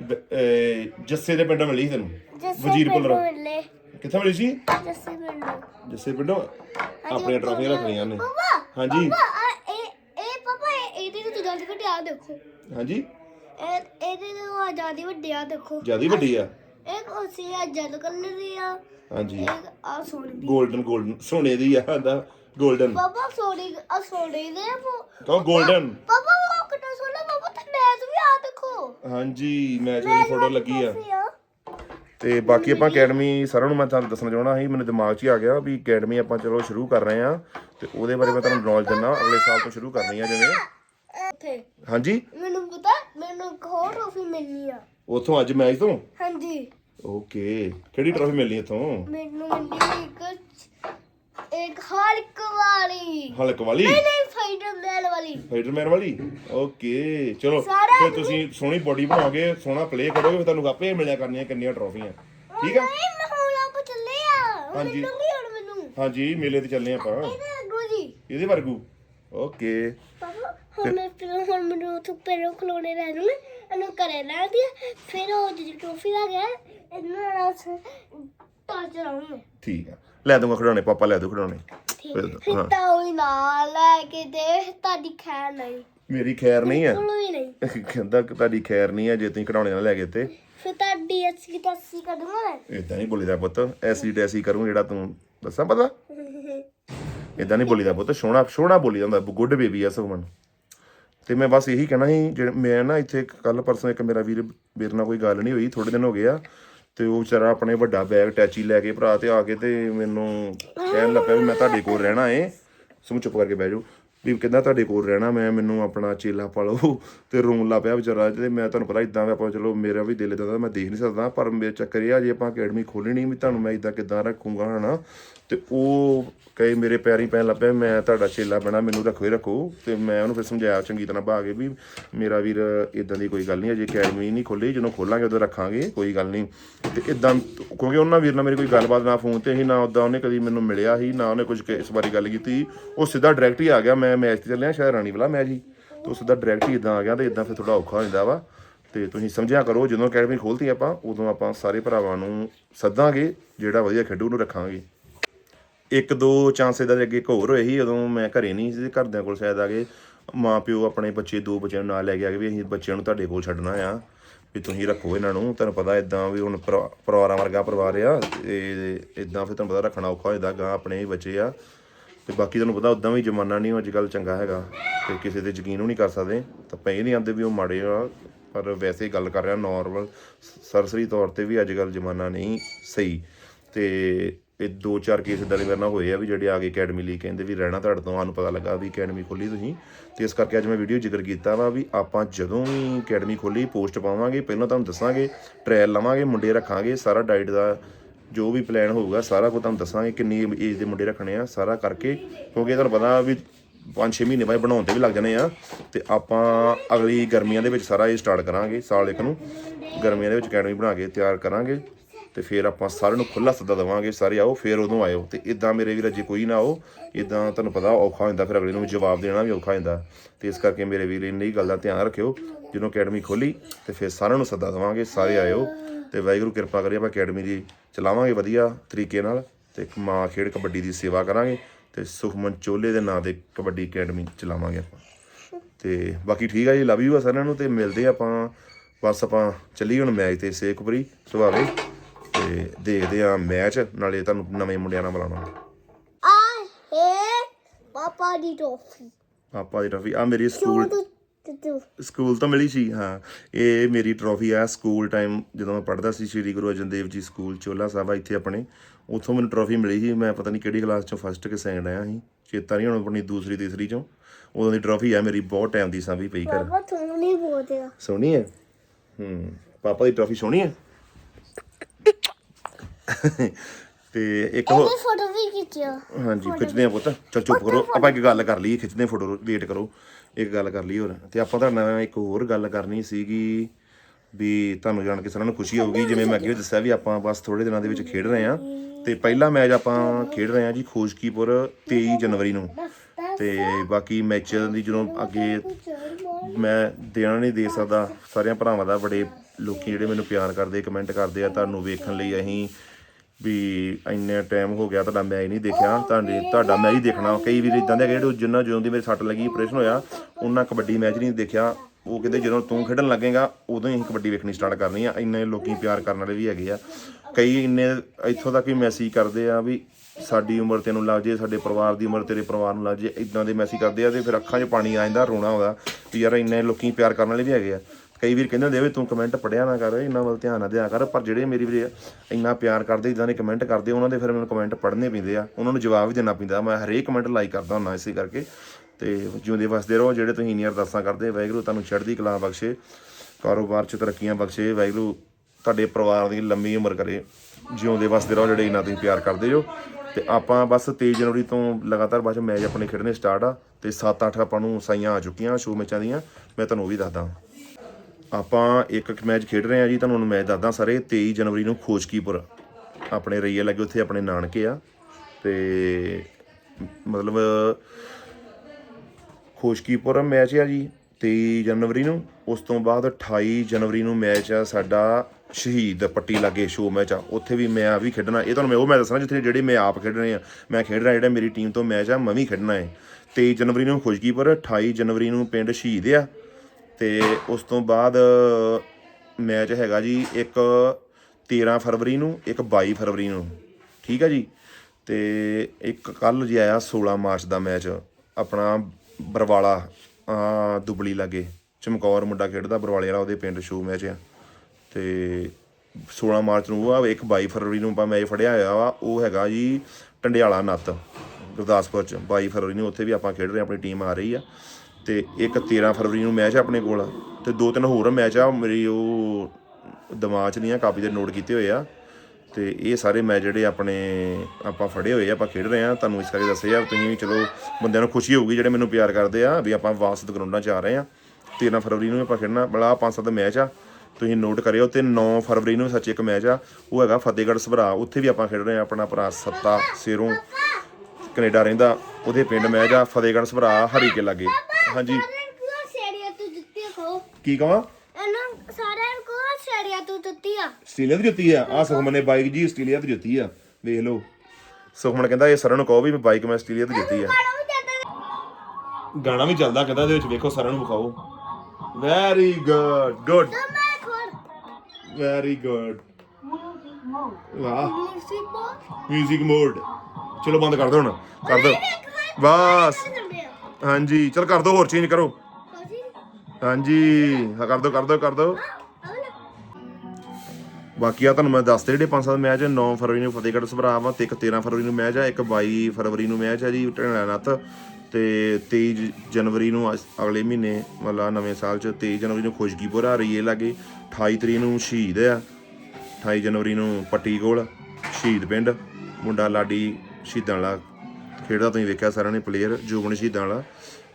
ਬ- ਅਹ ਜੱਸੇ ਦੇ ਪਿੰਡੋਂ ਮਿਲੀ ਸੀ ਤੈਨੂੰ? ਜੱਸੇ ਵਜ਼ੀਰਪੁਰ ਪਿੰਡੋਂ ਰੋ- ਮਿਲੇ। ਕਿੱਥੋਂ ਮਿਲੀ ਸੀ? ਜੱਸੇ ਪਿੰਡੋਂ। ਜੱਸੇ ਪਿੰਡੋਂ? ਆਪਣੀਆਂ ਟਰਾਫੀਆਂ ਰੱਖਣੀਆਂ ਨੇ ਪਾਪਾ ਹਾਂਜੀ। ਪਾਪਾ ਆ ਇਹ ਇਹ ਪਾਪਾ ਇਹ- ਇਹਦੀ ਨੂੰ ਜਲਦੀ ਘਟਿਆ ਦੇਖੋ। ਹਾਂਜੀ। ਇਹ ਇਹਦੇ ਨੂੰ ਆਜ਼ਾਦੀ ਵੱਡੀ ਆ ਦੇਖੋ। ਜਿਆਦੀ ਵੱਡੀ ਆ? ਇਹ ਕੋਸੀ ਆ ਜਲ ਕਲਰ ਦੀ ਆ। ਹਾਂਜੀ। ਆ ਸੋਨੇ ਦੀ। 골ਡਨ 골ਡਨ ਸੋਨੇ ਦੀ ਆ ਦਾ 골ਡਨ ਪਾਪਾ ਸੋਨੇ ਆ ਸੋਨੇ ਦੇ ਉਹ- ਕਹੋ 골ਡਨ ਪਾਪਾ ਉਹ ਕਿੰਨਾ ਸੋਨਾ ਪਾਪਾ ਤੇ ਮੈਚ ਵੀ ਆ ਦੇਖੋ। ਹਾਂਜੀ ਮੈਚ ਦੀ ਫੋਟੋ ਲੱਗੀ ਆ। ਤੇ ਬਾਕੀ ਆਪਾਂ ਅਕੈਡਮੀ ਸਾਰਿਆਂ ਨੂੰ ਮੈਂ ਤੁਹਾਨੂੰ ਦੱਸਣਾ ਚਾਹਣਾ ਸੀ ਮੈਨੂੰ ਦਿਮਾਗ 'ਚ ਹੀ ਆ ਗਿਆ ਵੀ ਅਕੈਡਮੀ ਆਪਾਂ ਚਲੋ ਸ਼ੁਰੂ ਕਰ ਰਹੇ ਆ ਤੇ ਉਹਦੇ ਬਾਰੇ ਮੈਂ ਤੁਹਾਨੂੰ ਨੌਲੇਜ ਦਿੰਦਾ ਅਗਲੇ ਸਾਲ ਤੋਂ ਸ਼ੁਰੂ ਕਰਨੀ ਆ ਜਿਵੇਂ। ਉੱਥੇ। ਹਾਂਜੀ? ਮੈਨੂੰ ਪਤਾ ਮੈਨੂੰ ਇੱਕ ਹੋਰ ਟਰੋਫੀ ਮਿਲਣੀ ਆ। ਉੱਥੋਂ ਅੱਜ ਮੈਚ ਤੋਂ? ਹਾਂਜੀ। ਓਕੇ ਕਿਹੜੀ ਟਰੋਫੀ ਮਿਲਣੀ ਇੱਥੋਂ? ਮੈਨੂੰ ਮਿਲਣੀ ਇੱਕ ਇੱਕ ਹਲਕ ਵਾਲੀ। ਹਲਕ ਵਾਲੀ? ਨਹੀਂ ਨਹੀਂ ਫਾਈਟਰ ਮੈਨ ਵਾਲੀ। ਫਾਈਟਰਮੈਨ ਵਾਲੀ? ਓਕੇ ਚਲੋ ਸਾਰਾ ਫਿਰ ਤੁਸੀਂ ਸੋਹਣੀ ਬੋਡੀ ਬਣਾਓਗੇ ਸੋਹਣਾ ਪਲੇ ਕਰੋਗੇ ਫਿਰ ਤੁਹਾਨੂੰ ਆਪੇ ਮਿਲਿਆ ਕਰਨੀਆਂ ਕਿੰਨੀਆਂ ਟਰੋਫੀਆਂ ਠੀਕ ਆ? ਨਹੀਂ ਮੈਂ ਹੁਣ ਆਪ ਚੱਲੇ ਆ। ਹੁਣ ਹਾਂਜੀ। ਮਿਲੂੰਗੀ ਹੁਣ ਮੈਨੂੰ। ਹਾਂਜੀ ਮੇਲੇ ਤੇ ਚੱਲੇ ਆਪਾਂ। ਇਹਦੇ ਅੱਗੂ ਜੀ। ਇਹਦੇ ਵਰਗੂ? ਓਕੇ ਹੁਣ ਮੈਂ ਫਿਰ ਹੁਣ ਮੈਨੂੰ ਉੱਥੇ ਪੈਰੋਂ ਖਲੋਣੇ ਰਹਿ ਨੂੰ। ਇਹਨੂੰ ਕਰੇ ਨਾ ਦਿਆ ਫਿਰ ਉਹ ਜਿਹੜੀ ਟਰੋਫੀ ਆ ਗਿਆ ਇਹਨਾਂ ਨਾਲ ਟਾਚ ਲਾਉਂਗੇ ਠੀਕ ਆ। ਲੈ ਦੂੰਗਾ ਖਿਡੌਣੇ ਪਾਪਾ ਲੈ ਦੂ ਖਿਡੌਣੇ। ਠੀਕ ਹਾਂ। ਫਿਰ ਤਾਂ ਉਹ ਨਾਲ ਲੈ ਕੇ ਦੇ ਤੁਹਾਡੀ ਖੈਰ ਨਹੀਂ। ਮੇਰੀ ਖੈਰ ਨਹੀਂ ਆ ਕੋਲ ਵੀ ਨਹੀਂ। ਕਹਿੰਦਾ ਕਿ ਤੁਹਾਡੀ ਖੈਰ ਨਹੀਂ ਆ ਜੇ ਤੁਸੀਂ ਖਿਡੌਣੇ ਨਾਲ ਲੈ ਗਏ ਤੇ ਫਿਰ ਤੁਹਾਡੀ ਅੱਸੀ ਤੱਸੀ ਕਰੂੰਗਾ ਮੈਂ। ਇਦਾਂ ਨਹੀਂ ਬੋਲੀਦਾ ਪੁੱਤ ਐਸੀ ਡੈਸੀ ਕਰੂੰ ਜਿਹੜਾ ਤੂੰ ਦੱਸਾਂ ਪਤਾ? ਇਦਾਂ ਨਹੀਂ ਬੋਲੀਦਾ ਪੁੱਤ ਸੋਹਣਾ ਸੋਹਣਾ ਬੋਲੀ ਜਾਂਦਾ ਗੁੱਡ ਬੇਬੀ ਆ ਸੁਮਨ। ਤੇ ਮੈਂ ਬਸ ਇਹੀ ਕਹਿਣਾ ਸੀ ਜਿਹੜਾ ਮੈਂ ਨਾ ਇੱਥੇ ਕੱਲ ਪਰਸੋਂ ਇੱਕ ਮੇਰਾ ਵੀਰ ਵੀਰ ਨਾਲ ਕੋਈ ਗੱਲ ਨਹੀਂ ਹੋਈ ਥੋੜੇ ਦਿਨ ਹੋ ਗਏ ਆ। ਤੇ ਉਹ ਵਿਚਾਰਾ ਆਪਣੇ ਵੱਡਾ ਬੈਗ ਟੈਚੀ ਲੈ ਕੇ ਭਰਾ ਤੇ ਆ ਕੇ ਤੇ ਮੈਨੂੰ ਕਹਿਣ ਲੱਗਾ ਵੀ ਮੈਂ ਤੁਹਾਡੇ ਕੋਲ ਰਹਿਣਾ ਏ। ਸੁਣ ਚੁੱਪ ਕਰਕੇ ਬਹਿ ਜਾਓ। ਵੀ ਕਿੱਦਾਂ ਤੁਹਾਡੇ ਕੋਲ ਰਹਿਣਾ, ਮੈਂ ਮੈਨੂੰ ਆਪਣਾ ਚੇਲਾ ਪਾਲੋ। ਤੇ ਰੋਣ ਲੱਗ ਪਿਆ ਵਿਚਾਰਾ ਤੇ ਮੈਂ ਤੁਹਾਨੂੰ ਪਤਾ ਇਦਾਂ ਆਪਾਂ ਚਲੋ ਮੇਰਾ ਵੀ ਦਿਲ ਇਦਾਂ ਦਾ ਮੈਂ ਦੇਖ ਨਹੀਂ ਸਕਦਾ, ਪਰ ਮੇਰੇ ਚੱਕਰ ਇਹ ਆ, ਜੇ ਆਪਾਂ ਅਕੈਡਮੀ ਖੋਲਣੀ ਵੀ ਤੁਹਾਨੂੰ ਮੈਂ ਇਦਾਂ ਕਿੱਦਾਂ ਰੱਖੂੰਗਾ, ਹਨਾ? ਤੇ ਉਹ ਕਈ ਮੇਰੇ ਪੈਰੀ ਪੈਣ ਲੱਗ ਮੈਂ ਤੁਹਾਡਾ ਚੇਲਾ ਬਣਾ, ਮੈਨੂੰ ਰੱਖੋ ਹੀ ਰੱਖੋ। ਤੇ ਮੈਂ ਉਹਨੂੰ ਫਿਰ ਸਮਝਾਇਆ, ਚੰਗੀ ਤਰ੍ਹਾਂ ਭਾ ਕੇ ਵੀ ਮੇਰਾ ਵੀਰ ਇਦਾਂ ਦੀ ਕੋਈ ਗੱਲ ਨਹੀਂ, ਅਜੇ ਅਕੈਡਮੀ ਨਹੀਂ ਖੋਲੀ ਜਦੋਂ ਖੋਲਾਂਗੇ ਉਦੋਂ ਰੱਖਾਂਗੇ, ਕੋਈ ਗੱਲ ਨਹੀਂ। ਤੇ ਇਦਾਂ ਕਿਉਂਕਿ ਉਹਨਾਂ ਵੀਰ ਨਾਲ ਮੇਰੀ ਕੋਈ ਗੱਲਬਾਤ ਨਾ ਫੋਨ ਤੇ ਹੀ, ਨਾ ਉਦਾਂ ਉਹਨੇ ਕਦੀ ਮੈਨੂੰ ਮਿਲਿਆ ਹੀ, ਨਾ ਉਹਨੇ ਕੁਝ ਇਸ ਬਾਰੇ ਗੱਲ ਕੀਤੀ। ਉਹ ਸਿੱਧਾ ਡਾਇਰੈਕਟ ਹੀ ਆ ਗਿਆ, ਮੈਂ ਮੈਚ ਤੇ ਚੱਲਿਆ ਸ਼ਾਇਦ ਰਾਣੀ ਵਾਲਾ ਮੈਚ ਹੀ। ਤੇ ਉਹ ਸਿੱਧਾ ਡਾਇਰੈਕਟ ਹੀ ਇਦਾਂ ਆ ਗਿਆ ਤੇ ਇਦਾਂ ਫਿਰ ਥੋੜਾ ਔਖਾ ਹੋ ਜਾਂਦਾ ਵਾ। ਤੇ ਤੁਸੀਂ ਸਮਝਿਆ ਕਰੋ, ਜਦੋਂ ਅਕੈਡਮੀ ਖੋਲਤੀ ਆਪਾਂ, ਉਦੋਂ ਆਪਾਂ ਸਾਰੇ ਭਰਾਵਾਂ ਨੂੰ ਸੱਦਾਂਗੇ, ਜਿਹੜਾ ਵਧੀਆ ਖੇਡੂ ਉਹਨੂੰ ਰੱਖਾਂਗੇ। ਇੱਕ ਦੋ ਚਾਂਸ ਇਹਦਾ ਦੇ ਅੱਗੇ ਇੱਕ ਹੋਰ ਹੋਏ ਸੀ, ਉਦੋਂ ਮੈਂ ਘਰੇ ਨਹੀਂ ਸੀ ਤੇ ਘਰਦਿਆਂ ਕੋਲ ਸ਼ਾਇਦ ਆ ਗਏ ਮਾਂ ਪਿਓ ਆਪਣੇ ਬੱਚੇ, ਦੋ ਬੱਚਿਆਂ ਨੂੰ ਨਾਲ ਲੈ ਕੇ ਆ ਗਏ ਵੀ ਅਸੀਂ ਬੱਚਿਆਂ ਨੂੰ ਤੁਹਾਡੇ ਕੋਲ ਛੱਡਣਾ ਆ, ਵੀ ਤੁਸੀਂ ਰੱਖੋ ਇਹਨਾਂ ਨੂੰ, ਤੁਹਾਨੂੰ ਪਤਾ ਇਦਾਂ ਵੀ ਹੁਣ ਪਰਿ- ਪਰਿਵਾਰਾਂ ਵਰਗਾ ਪਰਿਵਾਰ ਆ ਤੇ ਇਦਾਂ ਫਿਰ ਤੁਹਾਨੂੰ ਪਤਾ ਰੱਖਣਾ ਔਖਾ ਹੋ ਜਾਂਦਾ ਗਾਂ ਆਪਣੇ ਹੀ ਬੱਚੇ ਆ ਤੇ ਬਾਕੀ ਤੁਹਾਨੂੰ ਪਤਾ ਉਦਾਂ ਵੀ ਜ਼ਮਾਨਾ ਨਹੀਂ ਅੱਜ ਕੱਲ ਚੰਗਾ ਹੈਗਾ ਤੇ ਕਿਸੇ ਤੇ ਯਕੀਨ ਵੀ ਨਹੀਂ ਕਰ ਸਕਦੇ, ਤਾਂ ਪਏ ਨਹੀਂ ਆਂਦੇ ਵੀ ਉਹ ਮਾੜੇ ਆ, ਪਰ ਵੈਸੇ ਗੱਲ ਕਰ ਰਿਹਾ ਨਾਰਮਲ ਸਰਸਰੀ ਤੌਰ ਤੇ ਵੀ ਅੱਜ ਕੱਲ ਜ਼ਮਾਨਾ ਨਹੀਂ ਸਹੀ ਤੇ ਇਹ ਦੋ ਚਾਰ ਕੇਸ ਇਦਾਂ ਦੇ ਮੇਰੇ ਨਾਲ ਹੋਏ ਆ ਵੀ ਜਿਹੜੇ ਆ ਕੇ ਅਕੈਡਮੀ ਲਈ ਕਹਿੰਦੇ ਵੀ ਰਹਿਣਾ ਤੁਹਾਡੇ ਤੋਂ, ਸਾਨੂੰ ਪਤਾ ਲੱਗਾ ਵੀ ਅਕੈਡਮੀ ਖੋਲੀ ਤੁਸੀਂ। ਤੇ ਇਸ ਕਰਕੇ ਅੱਜ ਮੈਂ ਵੀਡੀਓ ਜ਼ਿਕਰ ਕੀਤਾ ਵਾ ਵੀ ਆਪਾਂ ਜਦੋਂ ਵੀ ਅਕੈਡਮੀ ਖੋਲੀ ਪੋਸਟ ਪਾਵਾਂਗੇ, ਪਹਿਲਾਂ ਤੁਹਾਨੂੰ ਦੱਸਾਂਗੇ ਟ੍ਰਾਇਲ ਲਵਾਂਗੇ, ਮੁੰਡੇ ਰੱਖਾਂਗੇ, ਸਾਰਾ ਡਾਈਟ ਦਾ ਜੋ ਵੀ ਪਲਾਨ ਹੋਊਗਾ, ਸਾਰਾ ਕੁਝ ਤੁਹਾਨੂੰ ਦੱਸਾਂਗੇ ਕਿੰਨੀ ਏਜ ਦੇ ਮੁੰਡੇ ਰੱਖਣੇ ਆ, ਸਾਰਾ ਕਰਕੇ। ਕਿਉਂਕਿ ਤੁਹਾਨੂੰ ਪਤਾ ਵੀ 5-6 ਮਹੀਨੇ ਬਾਅਦ ਬਣਾਉਣ ਤੇ ਵੀ ਲੱਗ ਜਾਣੇ ਆ। ਤੇ ਆਪਾਂ ਅਗਲੀ ਗਰਮੀਆਂ ਦੇ ਵਿੱਚ ਸਾਰਾ ਇਹ ਸਟਾਰਟ ਕਰਾਂਗੇ, ਸਾਲ ਇੱਕ ਨੂੰ। ਗਰਮੀਆਂ ਦੇ ਵਿੱਚ ਅਕੈਡਮੀ ਬਣਾ ਕੇ ਤਿਆਰ ਕਰਾਂਗੇ। ਤੇ ਫਿਰ ਆਪਾਂ ਸਾਰਿਆਂ ਨੂੰ ਖੁੱਲਾ ਸੱਦਾ ਦੇਵਾਂਗੇ, ਸਾਰੇ ਆਓ, ਫਿਰ ਉਦੋਂ ਆਇਓ। ਤੇ ਇਦਾਂ ਮੇਰੇ ਵੀਰ ਜੇ ਕੋਈ ਨਾ ਆਓ ਇਦਾਂ ਤੁਹਾਨੂੰ ਪਤਾ ਔਖਾ ਹੁੰਦਾ, ਫਿਰ ਅਗਲੇ ਨੂੰ ਜਵਾਬ ਦੇਣਾ ਵੀ ਔਖਾ ਹੁੰਦਾ। ਜਾਂਦਾ ਤੇ ਇਸ ਕਰਕੇ ਮੇਰੇ ਵੀਰ ਇੰਨੀ ਗੱਲ ਦਾ ਧਿਆਨ ਰੱਖਿਓ ਜਦੋਂ ਅਕੈਡਮੀ ਖੋਲੀ ਤੇ ਫਿਰ ਸਾਰਿਆਂ ਨੂੰ ਸੱਦਾ ਦੇਵਾਂਗੇ, ਸਾਰੇ ਆਇਓ। ਤੇ ਵਾਹਿਗੁਰੂ ਕਿਰਪਾ ਕਰੇ ਆਪਾਂ ਅਕੈਡਮੀ ਦੀ ਚਲਾਵਾਂਗੇ ਵਧੀਆ ਤਰੀਕੇ ਨਾਲ, ਤੇ ਇੱਕ ਮਾਂ ਖੇਡ ਕਬੱਡੀ ਦੀ ਸੇਵਾ ਕਰਾਂਗੇ, ਤੇ ਸੁਖਮਨ ਚੋਲੇ ਦੇ ਨਾਂ ਤੇ ਕਬੱਡੀ ਅਕੈਡਮੀ ਚਲਾਵਾਂਗੇ ਆਪਾਂ। ਤੇ ਬਾਕੀ ਠੀਕ ਆ ਜੀ ਲਵ ਯੂ ਆ ਸਾਰਿਆਂ ਨੂੰ, ਤੇ ਮਿਲਦੇ ਆ ਆਪਾਂ, ਬਸ ਆਪਾਂ ਚੱਲੀ ਹੁਣ ਮੈਚ ਤੇ ਸੇਕਪੁਰੀ ਸੁਭਾਵੇ ਤੇ ਦੇਖਦੇ ਆ ਮੈਚ ਨਾਲੇ ਤੁਹਾਨੂੰ ਨਵੇਂ ਮੁੰਡਿਆਂ ਨਾਲ ਮਿਲਾਉਣਾ। ਆ ਹੈ ਪਾਪਾ ਦੀ ਟੋਫੀ ਪਾਪਾ ਦੀ ਟਰਾਫੀ। ਆ ਮੇਰੀ ਸਕੂਲ ਸਕੂਲ ਤੋਂ ਮਿਲੀ ਸੀ ਹਾਂ। ਇਹ ਮੇਰੀ ਟਰੋਫੀ ਆ। ਸਕੂਲ ਟਾਈਮ ਜਦੋਂ ਮੈਂ ਪੜ੍ਹਦਾ ਸੀ ਸ਼੍ਰੀ ਗੁਰੂ ਅਰਜਨ ਦੇਵ ਜੀ ਸਕੂਲ ਚੋਲਾ ਸਾਹਿਬ ਆ ਇੱਥੇ ਆਪਣੇ। ਉੱਥੋਂ ਮੈਨੂੰ ਟਰੋਫੀ ਮਿਲੀ ਸੀ। ਮੈਂ ਪਤਾ ਨਹੀਂ ਕਿਹੜੀ ਕਲਾਸ ਚੋਂ ਫਸਟ ਕਿ ਸੈਕੰਡ ਆਇਆ ਸੀ। ਚੇਤਾ ਨਹੀਂ ਹੁਣ ਆਪਣੀ ਦੂਸਰੀ ਤੀਸਰੀ ਚੋਂ। ਉਦੋਂ ਦੀ ਟਰੋਫੀ ਆ ਮੇਰੀ ਬਹੁਤ ਟਾਈਮ ਦੀ ਸਾਂ ਵੀ ਪਈ ਘਰ। ਪਾਪਾ ਤੂੰ ਨਹੀਂ ਬੋਲਦੇਗਾ ਸੋਹਣੀ ਹੈ? ਹੂੰ। ਪਾਪਾ ਦੀ ਟਰੋਫੀ ਸੋਹਣੀ ਹੈ? ਤੇ ਇੱਕ ਹੋਰ ਇਹ ਫੋਟੋ ਵੀ ਖਿੱਚਿਆ ਹਾਂਜੀ ਖਿੱਚਦੇ ਆ ਪੁੱਤ। ਚਲ ਚੁੱਪ ਕਰੋ। ਆਪਾਂ ਇੱਕ ਗੱਲ ਕਰ ਲਈਏ ਖਿੱਚਦੇ ਫੋਟੋ ਵੇਟ ਕਰੋ। ਇੱਕ ਗੱਲ ਕਰ ਲਈ ਹੋਰ। ਤੇ ਆਪਾਂ ਤੁਹਾਡੇ ਨਾਲ ਇੱਕ ਹੋਰ ਗੱਲ ਕਰਨੀ ਸੀਗੀ ਵੀ ਤੁਹਾਨੂੰ ਜਾਣ ਕੇ ਸਾਰਿਆਂ ਨੂੰ ਖੁਸ਼ੀ ਹੋਊਗੀ। ਜਿਵੇਂ ਮੈਂ ਅੱਗੇ ਵੀ ਦੱਸਿਆ ਵੀ ਆਪਾਂ ਬਸ ਥੋੜੇ ਦਿਨਾਂ ਦੇ ਵਿੱਚ ਖੇਡ ਰਹੇ ਆ ਤੇ ਪਹਿਲਾ ਮੈਚ ਆਪਾਂ ਖੇਡ ਰਹੇ ਆ ਜੀ ਖੋਜਕੀਪੁਰ 23 ਜਨਵਰੀ ਨੂੰ। ਤੇ ਬਾਕੀ ਮੈਚ ਦੀ ਜਦੋਂ ਅੱਗੇ ਮੈਂ ਦੇਣਾ ਨਹੀਂ ਦੇ ਸਕਦਾ। ਸਾਰਿਆਂ ਭਰਾਵਾਂ ਦਾ ਬੜੇ ਲੋਕੀ ਜਿਹੜੇ ਮੈਨੂੰ ਪਿਆਰ ਕਰਦੇ ਕਮੈਂਟ ਕਰਦੇ ਆ ਤੁਹਾਨੂੰ ਵੇਖਣ ਲਈ ਅਸੀਂ ਵੀ ਇੰਨੇ ਟਾਈਮ ਹੋ ਗਿਆ ਤੁਹਾਡਾ ਮੈਚ ਨਹੀਂ ਦੇਖਿਆ। ਤੁਹਾਡੇ, ਤੁਹਾਡਾ ਮੈਂ ਹੀ ਦੇਖਣਾ। ਕਈ ਵੀਰ ਇਦਾਂ ਦੇ ਹੈਗੇ ਜਿਹੜੇ ਜਿੰਨਾ ਜਦੋਂ ਦੀ ਮੇਰੇ ਸੱਟ ਲੱਗੀ ਆਪਰੇਸ਼ਨ ਹੋਇਆ, ਉਹਨਾਂ ਕਬੱਡੀ ਮੈਚ ਨਹੀਂ ਦੇਖਿਆ। ਉਹ ਕਹਿੰਦੇ ਜਦੋਂ ਤੂੰ ਖੇਡਣ ਲੱਗੇਗਾ, ਉਦੋਂ ਹੀ ਅਸੀਂ ਕਬੱਡੀ ਵੇਖਣੀ ਸਟਾਰਟ ਕਰਨੀ ਆ। ਇੰਨੇ ਲੋਕੀ ਪਿਆਰ ਕਰਨ ਵਾਲੇ ਵੀ ਹੈਗੇ ਆ। ਕਈ ਇੰਨੇ ਇੱਥੋਂ ਤੱਕ ਵੀ ਮੈਸੇਜ ਕਰਦੇ ਆ ਵੀ ਸਾਡੀ ਉਮਰ ਤੈਨੂੰ ਲੱਗ ਜੇ, ਸਾਡੇ ਪਰਿਵਾਰ ਦੀ ਉਮਰ ਤੇਰੇ ਪਰਿਵਾਰ ਨੂੰ ਲੱਗ ਜੇ ਇਦਾਂ ਦੇ ਮੈਸੇਜ ਕਰਦੇ ਆ ਤੇ ਫਿਰ ਅੱਖਾਂ 'ਚ ਪਾਣੀ ਆ ਜਾਂਦਾ, ਰੋਣਾ ਆਉਂਦਾ। ਵੀ ਯਾਰ ਇੰਨੇ ਲੋਕੀ ਪਿਆਰ ਕਰਨ ਵਾਲੇ ਵੀ ਹੈਗੇ ਆ। ਕਈ ਵੀਰ ਕਹਿੰਦੇ ਹੁੰਦੇ ਵੀ ਤੂੰ ਕਮੈਂਟ ਪੜਿਆ ਨਾ ਕਰ ਇਹਨਾਂ ਵੱਲ ਧਿਆਨ ਨਾ ਦਿਆ ਕਰ, ਪਰ ਜਿਹੜੇ ਮੇਰੀ ਵੀਰੇ ਇੰਨਾ ਪਿਆਰ ਕਰਦੇ ਇਦਾਂ ਦੇ ਕਮੈਂਟ ਕਰਦੇ, ਉਹਨਾਂ ਦੇ ਫਿਰ ਮੈਨੂੰ ਕਮੈਂਟ ਪੜ੍ਹਨੇ ਪੈਂਦੇ ਆ, ਉਹਨਾਂ ਨੂੰ ਜਵਾਬ ਵੀ ਦੇਣਾ ਪੈਂਦਾ, ਮੈਂ ਹਰੇਕ ਕਮੈਂਟ ਲਾਈਕ ਕਰਦਾ ਹੁੰਦਾ ਇਸੇ ਕਰਕੇ, ਤੇ ਜਿਉਂਦੇ ਵਸਦੇ ਰਹੋ, ਜਿਹੜੇ ਤੁਸੀਂ ਇੰਨੀਆਂ ਅਰਦਾਸਾਂ ਕਰਦੇ, ਵਾਹਿਗੁਰੂ ਤੁਹਾਨੂੰ ਚੜ੍ਹਦੀ ਕਲਾ ਬਖਸ਼ੇ, ਕਾਰੋਬਾਰ 'ਚ ਤਰੱਕੀਆਂ ਬਖਸ਼ੇ, ਵਾਹਿਗੁਰੂ ਤੁਹਾਡੇ ਪਰਿਵਾਰ ਦੀ ਲੰਮੀ ਉਮਰ ਕਰੇ, ਜਿਉਂਦੇ ਵਸਦੇ ਰਹੋ, ਜਿਹੜੇ ਇੰਨਾ ਤੁਸੀਂ ਪਿਆਰ ਕਰਦੇ ਜੋ ਤੇ ਆਪਾਂ ਬਸ 23 ਜਨਵਰੀ ਤੋਂ ਲਗਾਤਾਰ ਬਾਅਦ 'ਚ ਮੈਚ ਆਪਣੇ ਖੇਡਣੇ ਸਟਾਰਟ ਆ, ਤੇ 7-8 ਆਪਾਂ ਨੂੰ ਸਾਈਆਂ ਆ ਚੁੱਕੀਆਂ ਸ਼ੋ ਮੈਚਾਂ ਦੀਆਂ, ਮੈਂ ਤੁਹਾਨੂੰ ਉਹ ਵੀ ਦੱਸਦਾ ਆਪਾਂ ਇੱਕ ਮੈਚ ਖੇਡ ਰਹੇ ਆ ਜੀ, ਤੁਹਾਨੂੰ ਮੈਚ ਦੱਸਦਾ ਸਾਰੇ 23 ਜਨਵਰੀ ਨੂੰ ਖੋਜਕੀਪੁਰ, ਆਪਣੇ ਰਈਏ ਲੱਗੇ ਉੱਥੇ ਆਪਣੇ ਨਾਨਕੇ ਆ। ਤੇ ਮਤਲਬ ਖੋਜਕੀਪੁਰ ਮੈਚ ਆ ਜੀ 23 ਜਨਵਰੀ ਨੂੰ। ਉਸ ਤੋਂ ਬਾਅਦ 28 ਜਨਵਰੀ ਨੂੰ ਮੈਚ ਆ ਸਾਡਾ ਸ਼ਹੀਦ ਪੱਟੀ ਲਾਗੇ ਸ਼ੋ ਮੈਚ ਆ। ਉੱਥੇ ਵੀ ਮੈਂ ਆ ਵੀ ਖੇਡਣਾ। ਇਹ ਤੁਹਾਨੂੰ ਮੈਂ ਉਹ ਮੈਚ ਦੱਸਣਾ ਜਿੱਥੇ ਜਿਹੜੇ ਮੈਂ ਆਪ ਖੇਡਣੇ ਆ ਮੈਂ ਖੇਡ ਰਿਹਾ ਜਿਹੜਾ ਮੇਰੀ ਟੀਮ ਤੋਂ ਮੈਚ ਆ, ਮੈਂ ਵੀ ਖੇਡਣਾ ਹੈ 23 ਜਨਵਰੀ ਨੂੰ ਖੁਸ਼ਕੀਪੁਰ 28 ਜਨਵਰੀ ਨੂੰ ਪਿੰਡ ਸ਼ਹੀਦ ਆ। ਤੇ ਉਸ ਤੋਂ ਬਾਅਦ, ਮੈਚ ਹੈਗਾ ਜੀ ਇੱਕ 13 ਫਰਵਰੀ ਨੂੰ, ਇੱਕ 22 ਫਰਵਰੀ ਨੂੰ। ਠੀਕ ਹੈ ਜੀ? ਤੇ ਇੱਕ ਕੱਲ ਜੀ ਆਇਆ 16 ਮਾਰਚ ਦਾ ਮੈਚ, ਆਪਣਾ ਬਰਵਾਲਾ ਦੁਬਲੀ ਲਾਗੇ। ਚਮਕੌਰ ਮੁੰਡਾ ਖੇਡਦਾ, ਬਰਵਾਲੇ ਵਾਲਾ ਉਹਦੇ ਪਿੰਡ ਸ਼ੂ ਮੈਚ ਆ। ਤੇ 16 ਮਾਰਚ ਨੂੰ ਉਹ ਆ, ਇੱਕ 22 ਫਰਵਰੀ ਨੂੰ ਆਪਾਂ ਮੈਚ ਫੜਿਆ ਹੋਇਆ ਵਾ, ਉਹ ਹੈਗਾ ਜੀ ਟੰਡਿਆਲਾ ਨੱਤ, ਗੁਰਦਾਸਪੁਰ ਚ। 22 ਫਰਵਰੀ ਨੂੰ ਉੱਥੇ ਵੀ ਆਪਾਂ ਖੇਡ ਰਹੇ, ਆਪਣੀ ਟੀਮ ਆ ਰਹੀ ਆ। ਤੇ ਇੱਕ 13 ਫਰਵਰੀ ਨੂੰ ਮੈਚ ਆ ਆਪਣੇ ਕੋਲ ਤੇ ਦੋ ਤਿੰਨ ਹੋਰ ਮੈਚ ਆ, ਮੇਰੀ ਉਹ ਦਿਮਾਗ 'ਚ ਨਹੀਂ ਆ, ਕਾਪੀ ਤੇ ਨੋਟ ਕੀਤੇ ਹੋਏ ਆ। ਤੇ ਇਹ ਸਾਰੇ ਮੈਚ ਜਿਹੜੇ ਆਪਣੇ ਆਪਾਂ ਫੜੇ ਹੋਏ ਆ, ਆਪਾਂ ਖੇਡ ਰਹੇ ਆ। ਤੁਹਾਨੂੰ ਇਸ ਕਰਕੇ ਦੱਸਿਆ, ਤੁਸੀਂ ਵੀ ਚਲੋ ਬੰਦਿਆਂ ਨੂੰ ਖੁਸ਼ੀ ਹੋਊਗੀ ਜਿਹੜੇ ਮੈਨੂੰ ਪਿਆਰ ਕਰਦੇ ਆ, ਵੀ ਆਪਾਂ ਵਾਸਤ ਗਰਾਊਂਡਾਂ 'ਚ ਆ ਰਹੇ ਆ। 13 ਫਰਵਰੀ ਨੂੰ ਆਪਾਂ ਖੇਡਣਾ, ਬੜਾ ਪੰਜ ਸੱਤ ਮੈਚ ਆ। ਤੁਸੀਂ ਨੋਟ ਕਰਿਓ ਤੇ 9 ਫਰਵਰੀ ਨੂੰ ਸੱਚ ਇੱਕ ਮੈਚ ਆ, ਉਹ ਹੈਗਾ ਫਤਿਹਗੜ੍ਹ ਸਭਰਾ। ਉੱਥੇ ਵੀ ਆਪਾਂ ਖੇਡ ਰਹੇ ਆ, ਆਪਣਾ ਭਰਾ ਸੱਤਾ ਸਿਰੋਂ ਕੈਨੇਡਾ ਰਹਿੰਦਾ, ਉਹਦੇ ਪਿੰਡ ਮੈਚ ਆ, ਫਤਿਹਗੜ੍ਹ ਸਭਰਾ ਹਰੀਕੇ ਲਾਗੇ। ਹਾਂਜੀ। ਸਾਰਿਆਂ ਨੂੰ ਕੋ ਤੂੰ ਕਹਾਂ? ਇਹਨਾਂ ਸਾਰਿਆਂ ਨੂੰ ਤੂੰ ਆਸਟ੍ਰੇਲੀਆ ਦੀ ਜੁੱਤੀ ਆ। ਆ ਸੁਖਮਨ ਨੇ ਬਾਈਕ ਜੀ ਆਸਟ੍ਰੇਲੀਆ ਦੀ ਜੁੱਤੀ ਆ। ਵੇਖ ਲਓ। ਸੁਖਮਨ ਕਹਿੰਦਾ ਇਹ ਸਰਾਂ ਨੂੰ ਕਹੋ ਵੀ ਮੈਂ ਬਾਈਕ ਮੈਂ ਆਸਟ੍ਰੇਲੀਆ ਦੀ ਜੁੱਤੀ ਆ। ਕਾਲੋ ਵੀ ਜਾਂਦਾ ਗਾਣਾ ਵੀ ਚੱਲਦਾ ਕਹਿੰਦਾ ਇਹਦੇ ਵਿੱਚ। ਵੇਖੋ ਸਰਾਂ ਨੂੰ ਵਿਖਾਓ। ਵੈਰੀ ਗੁੱਡ ਗੁੱਡ ਮੈਂ ਖੋਲ। ਵੈਰੀ ਗੁੱਡ ਵਾਹ। ਮਿਊਜ਼ਿਕ ਮੋਡ ਚਲੋ ਬੰਦ ਕਰ ਦੋ ਹੁਣ। ਕਰ ਦੋ। ਬਸ ਹਾਂਜੀ ਚਲ ਕਰ ਦੋ ਹੋਰ ਚੇਂਜ ਕਰੋ। ਹਾਂਜੀ ਹਾਂ ਕਰ ਦੋ ਕਰ ਦੋ ਕਰ ਦੋ। ਬਾਕੀ ਆ ਤੁਹਾਨੂੰ ਮੈਂ ਦੱਸ ਦੇ ਜਿਹੜੇ ਪੰਜ ਸੱਤ ਮੈਚ 9 ਫਰਵਰੀ ਨੂੰ ਫਤਿਹਗੜ੍ਹ ਸਭਰਾ ਵਾ ਤੇ ਇੱਕ 13 ਫਰਵਰੀ ਨੂੰ ਮੈਚ ਆ ਇੱਕ 22 ਫਰਵਰੀ ਨੂੰ ਮੈਚ ਆ ਜੀ ਢਿੰਗੜਾ ਨੱਤ। ਤੇ 23 ਜਨਵਰੀ ਨੂੰ ਅਗਲੇ ਮਹੀਨੇ ਮਤਲਬ ਨਵੇਂ ਸਾਲ ਚ 23 ਜਨਵਰੀ ਨੂੰ ਖੁਸ਼ਕੀਪੁਰ ਆ ਰਹੀ ਹੈ ਲਾਗੇ। 28 ਤਰੀਕ ਨੂੰ ਸ਼ਹੀਦ ਆ। 28 ਜਨਵਰੀ ਨੂੰ ਪੱਟੀ ਕੋਲ ਸ਼ਹੀਦ ਪਿੰਡ ਮੁੰਡਾ ਲਾਡੀ ਸ਼ਹੀਦਾਂ ਵਾਲਾ ਖੇਡਦਾ ਤੁਸੀਂ ਵੇਖਿਆ ਸਾਰਿਆਂ ਨੇ ਪਲੇਅਰ ਜੋਗਣ ਸ਼ਹੀਦਾਂ ਵਾਲਾ,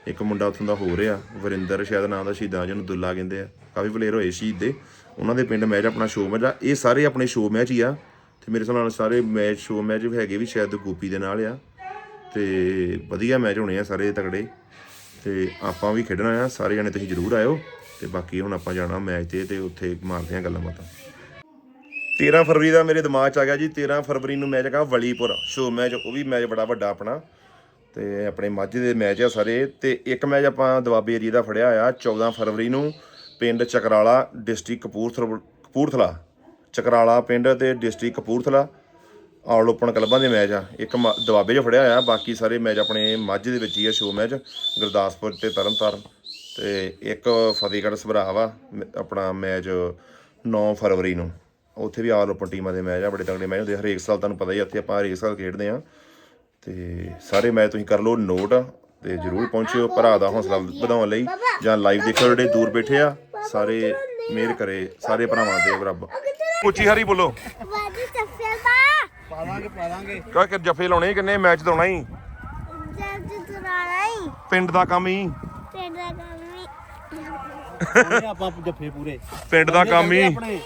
ਇੱਕ ਮੁੰਡਾ ਉੱਥੋਂ ਦਾ ਹੋ ਰਿਹਾ ਵਰਿੰਦਰ ਸ਼ਾਇਦ ਨਾਂ ਦਾ ਸ਼ਹੀਦਾਂ ਜਿਹਨੂੰ ਦੁੱਲਾ ਕਹਿੰਦੇ ਆ, ਕਾਫੀ ਪਲੇਅਰ ਹੋਏ ਸ਼ਹੀਦ ਦੇ, ਉਹਨਾਂ ਦੇ ਪਿੰਡ ਮੈਚ ਆਪਣਾ ਸ਼ੋਅ ਮੈਚ ਆ, ਇਹ ਸਾਰੇ ਆਪਣੇ ਸ਼ੋਅ ਮੈਚ ਹੀ ਆ, ਤੇ ਮੇਰੇ ਹਿਸਾਬ ਨਾਲ ਸਾਰੇ ਮੈਚ ਸ਼ੋਅ ਮੈਚ ਵੀ ਹੈਗੇ ਵੀ ਸ਼ਾਇਦ ਗੋਪੀ ਦੇ ਨਾਲ ਆ, ਤੇ ਵਧੀਆ ਮੈਚ ਹੋਣੇ ਆ ਸਾਰੇ ਤਕੜੇ, ਤੇ ਆਪਾਂ ਵੀ ਖੇਡਣਾ ਆ, ਸਾਰੇ ਜਣੇ ਤੁਸੀਂ ਜ਼ਰੂਰ ਆਇਓ, ਤੇ ਬਾਕੀ ਹੁਣ ਆਪਾਂ ਜਾਣਾ ਮੈਚ ਤੇ ਤੇ ਉੱਥੇ ਮਾਰਦੇ ਆ ਗੱਲਾਂ ਬਾਤਾਂ। 13 ਫਰਵਰੀ ਦਾ ਮੇਰੇ ਦਿਮਾਗ 'ਚ ਆ ਗਿਆ ਜੀ 13 ਫਰਵਰੀ ਨੂੰ ਮੈਚ ਹੈਗਾ ਵਲੀਪੁਰ। ਸ਼ੋ ਮੈਚ, ਉਹ ਵੀ ਮੈਚ ਬੜਾ ਵੱਡਾ ਆਪਣਾ। ਤੇ ਆਪਣੇ ਮਾਝੇ ਦੇ ਮੈਚ ਆ ਸਾਰੇ। ਤੇ ਇੱਕ ਮੈਚ ਆਪਾਂ ਦਵਾਬੇ ਏਰੀਆ ਦਾ ਫੜਿਆ ਆ 14 ਫਰਵਰੀ ਨੂੰ ਪਿੰਡ ਚਕਰਾਲਾ, ਡਿਸਟ੍ਰਿਕਟ ਕਪੂਰਥਲਾ ਕਪੂਰਥਲਾ। ਚਕਰਾਲਾ ਪਿੰਡ ਤੇ ਡਿਸਟ੍ਰਿਕਟ ਕਪੂਰਥਲਾ, ਆਲ ਓਪਨ ਕਲੱਬਾਂ ਦੇ ਮੈਚ ਆ। ਇੱਕ ਮ- ਦੁਆਬੇ 'ਚ ਫੜਿਆ ਆ ਬਾਕੀ ਸਾਰੇ ਮੈਚ ਆਪਣੇ ਮਾਝੇ ਦੇ ਵਿੱਚ ਹੀ ਆ ਸ਼ੋ ਮੈਚ। ਗੁਰਦਾਸਪੁਰ ਤੇ ਤਰਨਤਾਰਨ ਤੇ ਇੱਕ ਫਤਿਹਗੜ੍ਹ ਸਭਰਾਵਾ ਆਪਣਾ ਮੈਚ 9 ਫਰਵਰੀ ਨੂੰ। ਉੱਥੇ ਵੀ ਆਲ ਓਪਨ ਟੀਮਾਂ ਦੇ ਮੈਚ ਆ ਬੜੇ ਤਗੜੇ ਮੈਚ ਹੁੰਦੇ ਆ। ਹਰੇਕ ਸਾਲ ਤੁਹਾਨੂੰ ਪਤਾ ਹੀ ਆ ਉੱਥੇ ਆਪਾਂ ਹਰੇਕ ਸਾਲ ਖੇਡਦੇ ਆ। ਤੇ ਸਾਰੇ ਮੈਚ ਤੁਸੀਂ ਕਰ ਲਓ ਨੋਟ ਤੇ ਜਰੂਰ ਪਹੁੰਚਿਓ ਭਰਾ ਦਾ ਹੌਸਲਾ ਵਧਾਉਣ ਲਈ ਜਾਂ ਲਾਈਵ ਦੇਖੋ ਜਿਹੜੇ ਦੂਰ ਬੈਠੇ ਆ ਸਾਰੇ ਮਿਹਰ ਕਰੇ ਸਾਰੇ ਭਰਾਵਾਂ ਦੇ ਰੱਬ। ਉੱਚੀ ਹਰੀ ਬੋਲੋ। ਵਾਜੀ ਸਫਿਆ ਦਾ। ਪਾਵਾਂਗੇ ਪਾਵਾਂਗੇ। ਕਹ ਕਿ ਜੱਫੇ ਲਾਉਣੇ ਕਿੰਨੇ? ਮੈਚ ਲਾਉਣਾ ਹੀ। ਜਦ ਤੁਰਾਣਾ ਹੀ। ਪਿੰਡ ਦਾ ਕੰਮ ਹੀ। ਤੇਰਾ ਕੰਮ ਹੀ। ਆਪਾਂ ਜੱਫੇ ਪੂਰੇ। ਪਿੰਡ ਦਾ ਕੰਮ ਹੀ। ਆਪਣੇ।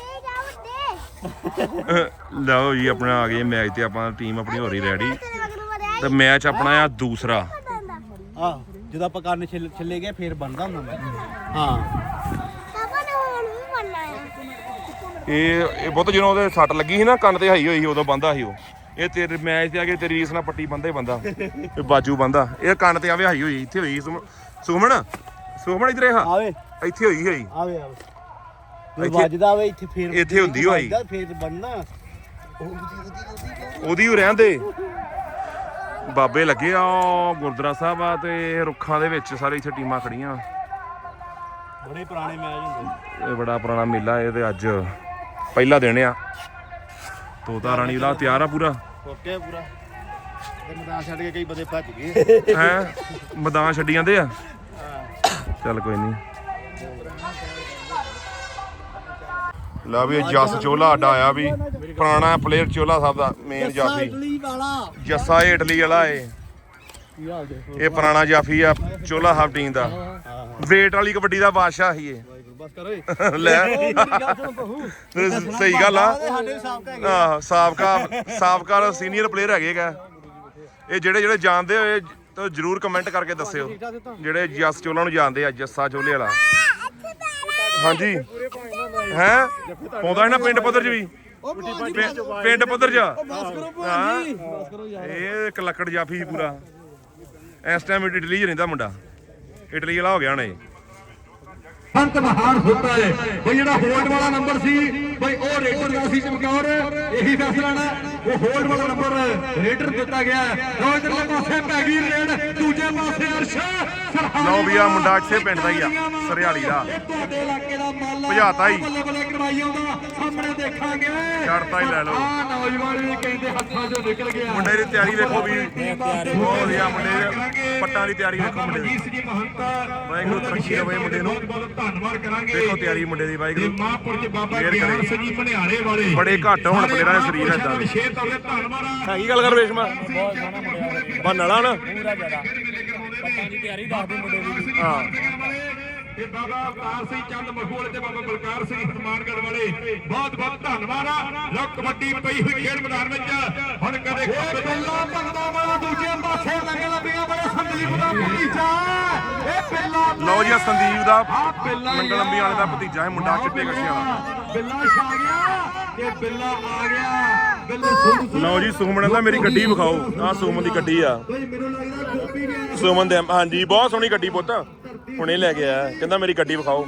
ਲਓ ਜੀ ਆਪਣਾ ਆ ਗਏ ਮੈਚ ਤੇ ਆਪਾਂ ਟੀਮ ਆਪਣੀ ਹੋ ਰਹੀ ਰੈਡੀ ਤੇ ਮੈਚ ਆਪਣਾ ਆ ਦੂਸਰਾ। ਆ ਜਦੋਂ ਆਪਾਂ ਕੰਨ ਛਿੱਲ ਛਿੱਲੇ ਗਏ ਫੇਰ ਬਣਦਾ ਹੁੰਦਾ ਮੈਂ ਹਾਂ। ਪਾਪਾ ਨੇ ਹੁਣ ਵੀ ਬਣਨਾ ਹੈ ਇਹ ਇਹ ਬਹੁਤ ਜਦੋਂ ਉਹਦੇ ਸੱਟ ਲੱਗੀ ਸੀ ਨਾ ਕੰਨ ਤੇ ਹਾਈ ਹੋਈ ਸੀ ਉਦੋਂ ਬੰਦਾ ਸੀ ਉਹ। ਇਹ ਤੇਰੇ ਮੈਚ ਤੇ ਆ ਕੇ ਤੇਰੀ ਰੀਸ ਨਾਲ ਪੱਟੀ ਬੰਦਾ ਹੀ ਬੰਦਾ ਇਹ ਬਾਜੂ ਬੰਦਾ ਇਹ ਕੰਨ ਤੇ ਆਵੇ ਹਾਈ ਹੋਈ ਇੱਥੇ ਹੋਈ ਸੁਮ- ਸੁਮਨ? ਸੁਮਨ ਇਧਰ ਆਵੇ। ਇੱਥੇ ਹੋਈ ਹੋਈ ਆਵੇ ਆਵੇ। ਇੱਥੇ- ਵੱਜਦਾ ਆਵੇ ਇੱਥੇ ਫੇਰ ਇੱਥੇ ਹੁੰਦੀ ਹੋਈ। ਵੱਜਦਾ, ਫੇਰ ਬਣਨਾ। ਉਹਦੀ ਹੋ ਰਹਿੰਦੇ। ਬਾਬੇ ਲੱਗੇ ਆ ਉਹ ਗੁਰਦੁਆਰਾ ਸਾਹਿਬ ਆ ਤੇ ਰੁੱਖਾਂ ਦੇ ਵਿੱਚ ਸਾਰੇ ਇੱਥੇ ਟੀਮਾਂ ਖੜੀਆਂ। ਬੜੇ ਪੁਰਾਣੇ ਮੈਚ ਹੁੰਦੇ ਇਹ ਬੜਾ ਪੁਰਾਣਾ ਮੇਲਾ ਇਹ ਤੇ ਅੱਜ ਪਹਿਲਾ ਦਿਨ ਆ। ਤੋਤਾ ਰਾਣੀ ਦਾ ਤਿਆਰ ਆ ਪੂਰਾ। ਓਕੇ ਪੂਰਾ। ਤੇ ਮੈਦਾਨ ਛੱਡ ਕੇ ਕਈ ਬੰਦੇ ਭੱਜ ਗਏ। ਹੈ? ਮੈਦਾਨ ਛੱਡੀ ਜਾਂਦੇ ਆ। ਚੱਲ ਕੋਈ ਨਹੀਂ ਲਾ ਵੀ ਇਹ ਜਸ ਚੋਲਾ ਅੱਡਾ ਆਇਆ ਵੀ ਪੁਰਾਣਾ ਪਲੇਅਰ ਚੋਲਾ ਸਾਹਿਬ ਦਾ ਮੇਨ ਜਾਫੀ। ਇਟਲੀ ਵਾਲਾ। ਜੱਸਾ ਇਹ ਇਟਲੀ ਵਾਲਾ ਏ ਕੀ ਹਾਲ ਦੇ ਇਹ ਪੁਰਾਣਾ ਜਾਫੀ ਆ ਚੋਲਾ ਸਾਹਿਬ ਟੀਮ ਦਾ। ਵੇਟ ਵਾਲੀ ਕਬੱਡੀ ਦਾ ਬਾਦਸ਼ਾਹ ਹੀ ਏ ਬਸ ਕਰੋ ਲੈ। ਸਹੀ ਗੱਲ ਆ। ਸਾਡੇ ਹੈਗੇ ਆਹ ਸਾਬਕਾ ਸਾਬਕਾ ਸੀਨੀਅਰ ਪਲੇਅਰ ਹੈਗੇ ਗਾ ਇਹ ਜਿਹੜੇ ਜਿਹੜੇ ਜਾਣਦੇ ਹੋਏ ਤਾਂ ਜਰੂਰ ਕਮੈਂਟ ਕਰਕੇ ਦੱਸਿਓ। ਜਿਹੜੇ ਜਸ ਚੋਲਾ ਨੂੰ ਜਾਣਦੇ ਆ ਜੱਸਾ ਚੋਲੇ ਵਾਲਾ। ਹਾਂਜੀ। ਹੈ? ਪਾਉਂਦਾ ਹੈ ਨਾ ਪਿੰਡ ਪੱਧਰ 'ਚ ਵੀ? ਪਿੰਡ ਪੱਧਰ 'ਚ? ਬਸ ਕਰੋ ਹਾਂ। ਭਾਜੀ ਬਸ ਕਰੋ ਯਾਰ। ਇਹ ਇੱਕ ਲੱਕੜ ਜਾਫੀ ਸੀ ਪੂਰਾ। ਇਸ ਟਾਈਮ ਇਟਲੀ 'ਚ ਰਹਿੰਦਾ ਮੁੰਡਾ। ਇਟਲੀ ਵਾਲਾ ਹੋ ਗਿਆ ਇਹ। ਸੰਤ ਮਹਾਨ ਹੁੰਦਾ ਹੈ ਬਈ ਜਿਹੜਾ ਹੋਲਡ ਵਾਲਾ ਨੰਬਰ ਸੀ ਬਈ ਉਹ ਰੇਡਰ ਦਾ ਸੀ ਚਮਕੌਰ। ਇਹੀ ਫੈਸਲਾ ਨਾ ਉਹ ਹੋਲਡ ਵਾਲਾ ਨੰਬਰ ਰੇਡਰ ਦਿੱਤਾ ਗਿਆ। ਲੋ ਇਧਰਲੇ ਪਾਸੇ ਪੈ ਗਈ ਰੇਡ। ਦੂਜੇ ਪਾਸੇ ਅਰਸ਼। ਲਓ ਵੀ ਆ ਮੁੰਡਾ ਇੱਥੇ ਪਿੰਡ ਦਾ ਹੀ ਆ ਸਰਿਆਲੀ ਦਾ। ਇਹ ਤੁਹਾਡੇ ਇਲਾਕੇ ਦਾ ਮਾਲਾ ਭਜਾਤਾ ਹੀ। ਬੱਲੇ ਬੱਲੇ ਕਰਵਾਈ ਆਉਂਦਾ ਸਾਹਮਣੇ ਦੇਖਾਂਗੇ। ਛੱਡਤਾ ਹੀ ਲੈ ਲਓ। ਆ ਨੌਜਵਾਨ ਵੀ ਕਹਿੰਦੇ ਹੱਥਾਂ 'ਚੋਂ ਨਿਕਲ ਗਿਆ। ਮੁੰਡੇ ਦੀ ਤਿਆਰੀ ਵੇਖੋ ਵੀ ਬਹੁਤ ਵਧੀਆ ਮੁੰਡੇ ਦੀ ਪੱਟਾਂ ਦੀ ਤਿਆਰੀ ਵੇਖੋ ਮੁੰਡੇ ਦੀ। ਮਨਜੀਤ ਜੀ ਮਹੰਤਾ ਵਾਹਿਗੁਰੂ ਤਰੱਕੀ ਦੇਵੇ ਮੁੰਡੇ ਨੂੰ। ਬਹੁਤ ਬਹੁਤ ਧੰਨਵਾਦ ਕਰਾਂਗੇ। ਵੇਖੋ ਤਿਆਰੀ ਮੁੰਡੇ ਦੀ ਵਾਹਿਗੁਰੂ। ਮਹਾਂਪੁਰਖ ਬਾਬਾ ਮਿਹਰ ਗਿਆਨ। ਸਿੰਘ ਜੀ ਮਨਿਆਰੇ ਵਾਲੇ। ਬੜੇ ਘੱਟ ਹੁਣ ਪਲੇਅਰਾਂ ਦੇ ਸਰੀਰ ਏਦਾਂ ਦੇ। ਵਿਸ਼ੇਸ਼ ਤੌਰ ਤੇ ਧੰਨਵਾਦ ਆ। ਹੈਗੀ ਗੱਲ ਕਰ ਵੇਸ਼ਮਾ ਬਨ ਵਾਲਾ ਨਾ। ਪੂਰਾ ਜ਼ਿਆਦਾ। ਤਿਆਰੀ ਦੱਸਦੀ ਮੁੰਡੇ ਦੀ ਹਾਂ। ਤੇ ਬਾਬਾ ਅਵਤਾਰ ਸਿੰਘ ਚੰਦ ਮਖੂਲ ਤੇ ਬਾਬਾ ਬਲਕਾਰ ਸਿੰਘ ਹਨੂਮਾਨਗੜ੍ਹ ਵਾਲੇ। ਬਹੁਤ ਬਹੁਤ ਧੰਨਵਾਦ ਆ। ਲੋ ਕਬੱਡੀ ਪਈ ਹੋਈ ਖੇਡ ਮੈਦਾਨ ਵਿੱਚ। ਹੁਣ ਕਦੇ ਬਿੱਲਾ ਭਗਦਾ ਵਾਲਾ ਦੂਜੇ ਪਾਸੇ ਲੱਗੇ ਲੱਭੀਆਂ ਬੜੇ ਸੰਦੀਪ ਦਾ ਭਤੀਜਾ ਇਹ ਬਿੱਲਾ ਲਓ ਜੀ ਸੰਦੀਪ ਦਾ ਆ ਮੰਗਲ ਅੰਬੀ ਵਾਲੇ ਦਾ ਭਤੀਜਾ ਹੈ ਮੁੰਡਾ ਚਿੱਟੇ ਕੱਛੇ ਵਾਲਾ ਬਿੱਲਾ ਛਾ ਗਿਆ ਇਹ ਬਿੱਲਾ ਆ ਗਿਆ। ਲਓ ਜੀ ਸੁਮਨ ਦਾ ਮੇਰੀ ਗੱਡੀ ਵਿਖਾਓ। ਆਹ ਸੁਮਨ ਦੀ ਗੱਡੀ ਆ। ਬਈ ਮੈਨੂੰ ਲੱਗਦਾ ਗੋਪੀ ਗਿਆ ਸੁਮਨ ਦੇ ਹਾਂਜੀ ਬਹੁਤ ਸੋਹਣੀ ਗੱਡੀ ਪੁੱਤ। ਹੁਣੇ ਲੈ ਕੇ ਆਇਆ। ਕਹਿੰਦਾ ਮੇਰੀ ਗੱਡੀ ਵਿਖਾਓ।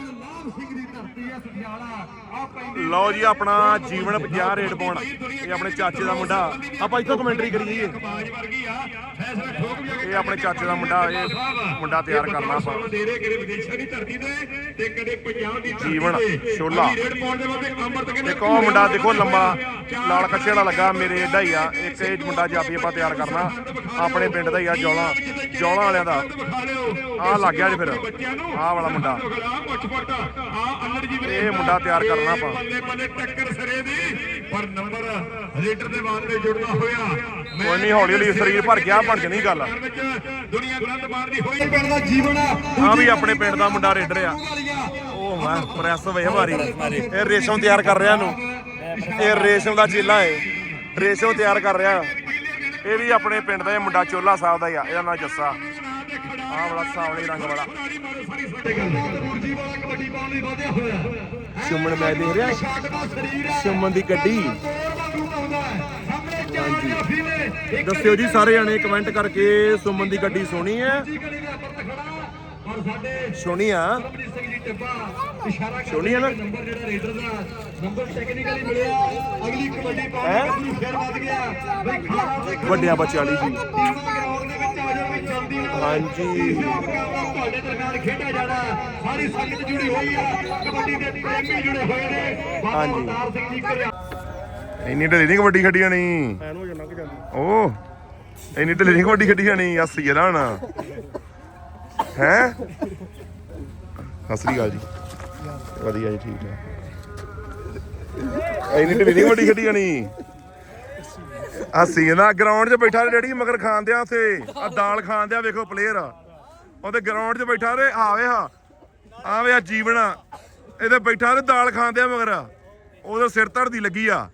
ਲਓ ਜੀ, ਆਪਣਾ ਜੀਵਨ 50 ਰੇਟ ਪਾਉਣ। ਇਹ ਆਪਣੇ ਚਾਚੇ ਦਾ ਮੁੰਡਾ। ਆਪਾਂ ਇੱਥੋਂ ਕਮੈਂਟਰੀ ਕਰੀ ਜਾਈਏ ਫੈਸਲਾ ਠੋਕ ਵੀ ਇਹ ਆਪਣੇ ਚਾਚੇ ਦਾ ਮੁੰਡਾ ਇਹ ਮੁੰਡਾ ਤਿਆਰ ਕਰਨਾ ਆਪਾਂ। ਰਹੇ ਕਿਹੜੇ ਵਿਦੇਸ਼ਾਂ ਦੀ ਧਰਤੀ ਤੇ ਤੇ ਕਦੇ ਪੰਜਾਬ ਦੀ ਧਰਤੀ ਜੀਵਨ, ਤੇ। ਛੋਲਾ। ਅਗਲੀ ਰੇਡ ਪਾਉਣ ਦੇ ਬਾਅਦ ਅੰਮ੍ਰਿਤ ਕਹਿੰਦੇ ਇੱਕ ਉਹ ਮੁੰਡਾ ਦੇਖੋ ਲੰਬਾ ਲਾਲ ਕੱਛੇ ਵਾਲਾ ਲੱਗਾ ਮੇਰੇ ਏਡਾ ਹੀ ਆ। ਇੱਕ ਇਹ ਮੁੰਡਾ ਜਾਪੀ ਆਪਾਂ ਤਿਆਰ ਕਰਨਾ। ਆਪਣੇ ਪਿੰਡ ਦਾ ਹੀ ਆ ਜੌਲਾ। ਜੌਲਾ ਵਾਲਿਆਂ ਦਾ। ਆਹ ਲੱਗ ਗਿਆ ਜੀ ਫਿਰ। ਆਹ ਵਾਲਾ ਮੁੰਡਾ। ਆ ਆ ਇਹ ਮੁੰਡਾ ਤਿਆਰ ਕਰਨਾ ਆਪਾਂ। ਬੱਲੇ ਬੱਲੇ ਟੱਕਰ ਸਰੇ ਦੀ। ਪਰ ਨੰਬਰ ਰੇਡਰ ਦੇ ਵਾਸਤੇ ਜੁੜਦਾ ਹੋਇਆ। ਕੋਈ ਨਹੀਂ ਹੌਲੀ ਹੌਲੀ ਸਰੀਰ ਭਰ ਗਿਆ ਬਣ ਜਣੀ ਗੱਲ ਵਿੱਚ ਦੁਨੀਆ ਗ੍ਰੰਥ ਮਾਰਦੀ ਹੋਈ ਪਿੰਡ ਦਾ ਜੀਵਨ ਆ ਵੀ ਆਪਣੇ ਪਿੰਡ ਦਾ ਮੁੰਡਾ ਰੇਡਰ ਆ। ਉਹ ਮੈਂ ਪ੍ਰੈਸ ਵੇ ਭਾਰੀ ਇਹ ਰੇਸ਼ਮ ਤਿਆਰ ਕਰ ਰਿਹਾ ਨੂੰ ਇਹ ਰੇਸ਼ਮ ਦਾ ਚੇਲਾ ਏ। ਰੇਸ਼ਮ ਤਿਆਰ ਕਰ ਰਿਹਾ। ਇਹ ਵੀ ਆਪਣੇ ਪਿੰਡ ਦਾ ਮੁੰਡਾ ਚੋਲਾ ਸਾਹਿਬ ਦਾ ਹੀ ਆ। ਇਹਦਾ ਨਾਂ ਜੱਸਾ। ਆਹ ਵਾਲਾ ਸਾਵਲੇ ਰੰਗ ਵਾਲਾ। ਸੁਮਨ ਮੈਂ ਦੇਖ ਰਿਹਾ। ਸ਼ਾਟ ਸੁਮਨ ਦੀ ਗੱਡੀ। ਸਾਹਮਣੇ ਦੱਸਿਓ ਜੀ, ਸਾਰੇ ਜਣੇ ਕਮੈਂਟ ਕਰਕੇ ਸੁਮਨ ਦੀ ਗੱਡੀ ਸੋਹਣੀ ਹੈ। ਸੋਹਣੀ ਆ। ਸੋਹਣੀ ਆ ਨਾ? ਨੰਬਰ ਜਿਹੜਾ ਰੇਡਰ ਦਾ ਨੰਬਰ ਟੈਕਨੀਕਲੀ ਮਿਲਿਆ ਅਗਲੀ ਕਬੱਡੀ ਪਾਉਣ ਹੈਂ? ਫੇਰ ਵੱਧ ਗਿਆ ਬਈ ਖਾਣਾ ਤੇ ਵੱਡਿਆਂ ਬੱਚਿਆਂ ਲਈ ਜੀ। ਹਾਂਜੀ। ਤੁਹਾਡੇ ਦਰਮਿਆਨ ਖੇਡਿਆ ਜਾਣਾ ਸਾਰੀ ਸੰਗਤ ਜੁੜੀ ਹੋਈ ਆ ਕਬੱਡੀ ਦੇ ਪ੍ਰੇਮੀ ਜੁੜੇ ਹੋਏ ਨੇ ਬਾਬਾ ਅਵਤਾਰ ਸਿੰਘ ਜੀ ਕਰਿਆ ਇੰਨੀ ਢਿੱਲੀ ਨਹੀਂ ਕਬੱਡੀ ਖੱਡੀ ਜਾਣੀ ਐਨ ਹੋ ਜਾਣਾ ਕਿ ਜਾਂਦੀ ਓ ਇੰਨੀ ਢਿੱਲੀ ਨਹੀਂ ਕਬੱਡੀ ਖੱਡੀ ਜਾਣੀ ਅੱਸੀ ਜਰਾ ਹਣਾ। ਹੈ? ਸਸਰੀ ਗਾਲ ਜੀ। ਵਧੀਆ ਜੀ ਠੀਕ ਹੈ ਇੰਨੀ ਢਿੱਲੀ ਨਹੀਂ ਕਬੱਡੀ ਖੱਡੀ ਜਾਣੀ ਅਸੀਂ ਨਾ ਗਰਾਊਂਡ 'ਚ ਬੈਠਾ ਡੈਡੀ ਮਗਰ ਖਾਂਦੇ ਆ ਉੱਥੇ। ਆ ਦਾਲ ਖਾਂਦੇ ਆ ਵੇਖੋ ਪਲੇਅਰ ਉਹਦੇ ਗਰਾਊਂਡ 'ਚ ਬੈਠਾ ਤੇ ਆਵੇ ਹਾਂ ਆਵੇ ਆ। ਜੀਵਣਾ ਇਹਦੇ ਬੈਠਾ ਤੇ ਦਾਲ ਖਾਂਦੇ ਆ ਮਗਰ। ਉਹਦੇ ਸਿਰ ਧੜਦੀ ਲੱਗੀ ਆ।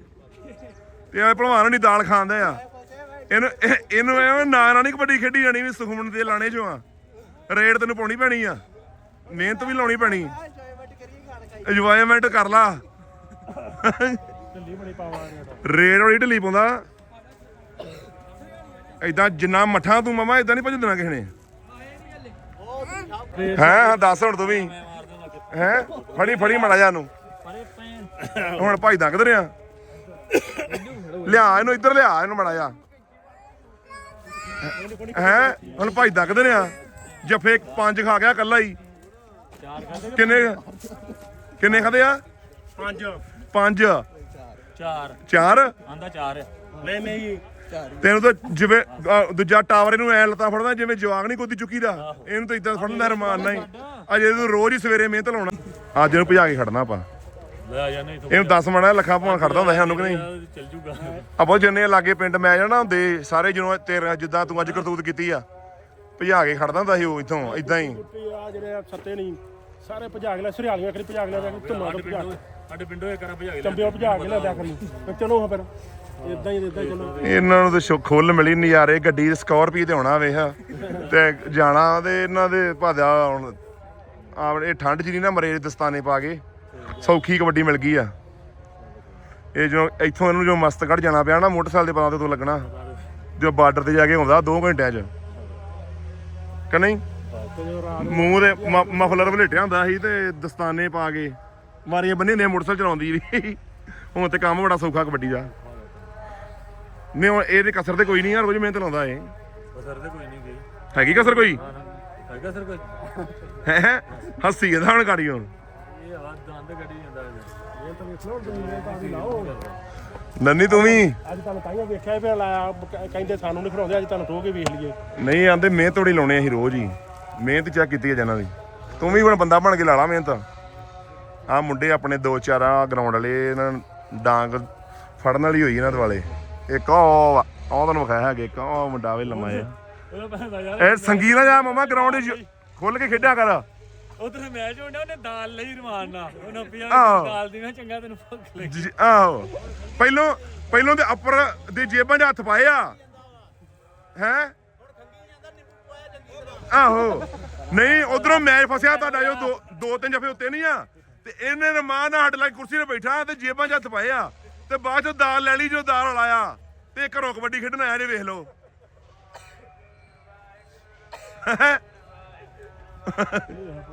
ਤੇ ਐ ਭਲਵਾਨ ਨਹੀਂ ਦਾਲ ਖਾਂਦੇ ਆ। ਇਹਨੂੰ ਇਹਨੂੰ ਐਵੇਂ ਨਾ ਨਾ ਨਹੀਂ ਕਬੱਡੀ ਖੇਡੀ ਜਾਣੀ ਵੀ ਸੁਖਮਨ ਦੇ ਲਾਣੇ ਚੋਂ ਆ। ਰੇਡ ਤੈਨੂੰ ਪਾਉਣੀ ਪੈਣੀ ਆ। ਮਿਹਨਤ ਵੀ ਲਾਉਣੀ ਪੈਣੀ। ਇੰਜੋਇਮੈਂਟ ਕਰ ਲਾ। ਢਿੱਲੀ ਬੜੀ ਪਾਵਾਂਗੇ ਰੇਡ ਵਾਲੀ ਢਿੱਲੀ ਪਾਉਂਦਾ। ਐਦਾਂ ਜਿੰਨਾ ਮੱਠਾ ਤੂੰ ਮਮਾ ਐਦਾਂ ਨਹੀਂ ਭਜਦਣਾ ਕਿਸੇ ਨੇ। ਹਾਂ ਹਾਂ, ਦੱਸ ਹੁਣ ਤੂੰ ਵੀ। ਹੈ, ਫੜੀ ਫੜੀ ਮੜਾ ਜਾ ਨੂੰ। ਹੁਣ ਭਜਦਾ ਕਿਧਰ ਆ। ਲਿਆ ਇਹਨੂੰ ਇੱਧਰ ਲਿਆ ਇਹਨੂੰ ਮੜਾ ਜਾ ਹੈ? ਹੁਣ ਭਜਦਾ ਕਿਧਰ ਆ। ਜਫੇ ਪੰਜ ਖਾ ਗਿਆ ਕੱਲਾ ਹੀ। ਕਿੰਨੇ ਕਿੰਨੇ ਖਾਦੇ ਆ? ਪੰਜ। ਪੰਜ। ਚਾਰ। ਚਾਰ? ਆਂਦਾ ਚਾਰ। ਨਹੀਂ ਨਹੀਂ ਤੈਨੂੰ ਤਾਂ ਜਿਵੇਂ ਦੂਜਾ ਟਾਵਰ ਇਹਨੂੰ ਐ ਲੱਤਾਂ ਫੜਦਾ ਜਿਵੇਂ ਜਵਾਗ ਨਹੀਂ ਕੋਦੀ ਚੁੱਕੀ ਦਾ ਇਹਨੂੰ ਤਾਂ ਇਦਾਂ ਫੜਨ ਦਾ ਰਮਾਨ ਨਹੀਂ। ਅਜੇ ਇਹਨੂੰ ਰੋਜ਼ ਹੀ ਸਵੇਰੇ ਮਿਹਨਤ ਲਾਉਣਾ। ਅੱਜ ਇਹਨੂੰ ਭਜਾ ਕੇ ਖੜਨਾ ਆਪਾਂ। ਲੈ ਜਾ ਨਹੀਂ ਇਹਨੂੰ 10 ਮਣਾ ਲੱਖਾਂ ਭਾਂ ਖੜਦਾ ਹੁੰਦਾ ਸੀ ਸਾਨੂੰ ਕਿ ਨਹੀਂ? ਚੱਲ ਜੂਗਾ। ਆਪੋ ਜਿੰਨੇ ਲਾਗੇ ਪਿੰਡ ਮੈਂ ਜਾਣਾ ਹੁੰਦੇ ਸਾਰੇ ਜਦੋਂ ਤੇਰਾ ਜਿੱਦਾਂ ਤੂੰ ਅੱਜ ਕਰਤੂਤ ਕੀਤੀ ਆ ਭਜਾ ਕੇ ਖੜਦਾ ਹੁੰਦਾ ਸੀ ਉਹ ਇਥੋਂ ਇਦਾਂ ਹੀ। ਆ ਜਿਹੜੇ ਸੱਤੇ ਨਹੀਂ ਸਾਰੇ ਭਜਾ ਕੇ ਲੈ ਸਰਿਆਲੀਆਂ ਖੜੀ ਭਜਾ ਕੇ ਲੈ ਧੁੰਮਾਂ ਤੋਂ ਭਜਾ ਕੇ। ਸਾਡੇ ਪਿੰਡੋਂ ਇਹ ਕਰਾਂ ਭਜਾ ਕੇ ਲੈ ਚੰਬਿਓ ਭਜਾ ਕੇ ਲੈ ਦਿਆ ਕਰੀ ਤੇ ਚਲੋ ਹਾਂ ਫਿਰ ਇਦਾਂ ਹੀ ਇਦਾਂ ਹੀ ਚਲੋ। ਇਹਨਾਂ ਨੂੰ ਤਾਂ ਸ਼ੁ- ਖੁੱਲ ਮਿਲੀ ਨਜ਼ਾਰੇ ਗੱਡੀ ਸਕਾਰਪੀਓ ਤੇ ਆਉਣਾ ਵੇਖ ਤੇ ਜਾਣਾ ਤੇ ਇਹਨਾਂ ਦੇ ਭਾਦਿਆ ਹੁਣ ਆ ਇਹ ਠੰਡ ਚ ਨਹੀਂ ਨਾ ਮਰੇ ਦਸਤਾਨੇ ਪਾ ਕੇ। ਸੌਖੀ ਕਬੱਡੀ ਮਿਲ ਗਈ ਆ। ਇਹ ਜੋ ਇੱਥੋਂ ਇਹਨੂੰ ਜੋ ਮਸਤਗੜ ਜਾਣਾ ਪਿਆ ਨਾ ਮੋਟਰਸਾਈਕਲ ਦੇ ਪਤਾ ਤੇ ਤੂੰ ਲੱਗਣਾ। ਜੋ ਬਾਰਡਰ ਤੇ ਜਾ ਕੇ ਆਉਂਦਾ 2 ਘੰਟਿਆਂ ਚ। ਕਿ ਨਹੀਂ? ਮੂੰਹ ਦੇ ਮਫਲਰ ਵਲੇਟਿਆ ਹੁੰਦਾ ਸੀ ਤੇ ਦਸਤਾਨੇ ਪਾ ਕੇ। ਮਾਰੀਆਂ ਬੰਨੇ ਨੇ ਮੋਟਰਸਾਈਕਲ ਚਲਾਉਂਦੀ ਵੀ। ਹੁਣ ਤੇ ਕੰਮ ਬੜਾ ਸੌਖਾ ਕਬੱਡੀ ਦਾ। ਨਹੀਂ ਹੁਣ ਇਹਦੇ ਕਸਰ ਤੇ ਕੋਈ ਨਹੀਂ ਯਾਰ ਰੋਜ਼ ਮਿਹਨਤ ਲਾਉਂਦਾ ਇਹ। ਸਰ ਤੇ ਕੋਈ ਨਹੀਂ ਗਈ। ਹੈਗੀ ਕਸਰ ਕੋਈ? ਹੈਗਾ ਸਰ ਕੋਈ? ਹੈ ਹੱਸੀ ਇਹਦਾ ਹੁਣ ਗਾੜੀ ਹੁਣ। ਆ ਇਹ ਤਾਂ ਵੇਖ ਲਓ ਤਾਂ ਲਾਓ। ਨੰਨੀ ਤੂੰ ਵੀ? ਅੱਜ ਤੁਹਾਨੂੰ ਤਾਈਓ ਵੇਖਿਆ ਵੀ ਲਾਇਆ ਕਹਿੰਦੇ ਸਾਨੂੰ ਨਹੀਂ ਖੜਾਉਂਦੇ ਅੱਜ ਤੁਹਾਨੂੰ ਕੇ ਵੇਖ ਲਈਏ। ਨਹੀਂ ਆਂਦੇ ਮਿਹਨਤ ਥੋੜੀ ਲਾਉਣੇ ਅਸੀਂ ਰੋਜ਼ ਹੀ। ਮਿਹਨਤ ਚੈੱਕ ਕੀਤੀ ਹੈ ਜਨਾਂ ਦੀ। ਤੂੰ ਵੀ ਹੁਣ ਬੰਦਾ ਬਣ ਕੇ ਲਾ ਲਾ ਮਿਹਨਤ। ਆ ਮੁੰਡੇ ਆਪਣੇ ਦੋ ਚਾਰ ਆ ਗਰਾਊਂਡ ਵਾਲੇ ਇਹਨਾਂ ਡਾਂਗ ਫੜਨ ਵਾਲੀ ਹੋਈ ਇਹਨਾਂ ਦੇ ਵਾਲੇ ਇੱਕ ਉਹ ਉਹ ਤੁਹਾਨੂੰ ਵਿਖਾਇਆ ਹੈਗਾ ਇੱਕ ਉਹ ਮੁੰਡਾ ਵੇ ਲੰਮਾ ਜਿਹਾ। ਇਹ ਸੰਗੀ ਨਾ ਜਾ ਮਮਾ ਗਰਾਊਂਡ ਖੁੱਲ ਕੇ ਖੇਡਿਆ ਕਰ। ਉਧਰ ਮੈਚ ਹੋਣਾ ਉਹਨੇ ਦਾਲ ਲਈ ਰਮਾਨ ਨਾ ਉਹ ਨੱਪੀਆਂ ਆਹੋ। ਦਾਲ ਦੀ ਮੈਂ ਚੰਗਾ ਤੈਨੂੰ ਭੁੱਖ ਲੱਗੀ। ਜੀ- ਆਹੋ। ਪਹਿਲੋਂ ਪਹਿਲੋਂ ਤੇ ਅੱਪਰ ਦੇ ਜੇਬਾਂ 'ਚ ਹੱਥ ਪਾਏ ਆ। ਹੈ? ਆਹੋ। ਨਹੀਂ ਉਧਰੋਂ ਮੈਚ ਫਸਿਆ ਤੁਹਾਡਾ ਜੋ ਦੋ ਦੋ ਤਿੰਨ ਜਫੇ ਉੱਤੇ ਨਹੀਂ ਆ। ਤੇ ਇਹਨੇ ਰਮਾਨ ਨਾਲ ਹੱਟ ਲਾ ਕੇ ਕੁਰਸੀ ਤੇ ਬੈਠਾ ਤੇ ਜੇਬਾਂ 'ਚ ਹੱਥ ਪਾਏ ਆ। ਤੇ ਬਾਅਦ 'ਚ ਦਾਲ ਲੈ ਲਈ ਜੋ ਦਾਲ ਵਾਲਾ ਆ ਤੇ ਘਰੋਂ ਕਬੱਡੀ ਖੇਡਣ ਆਇਆ ਜੇ ਵੇਖ ਲਓ।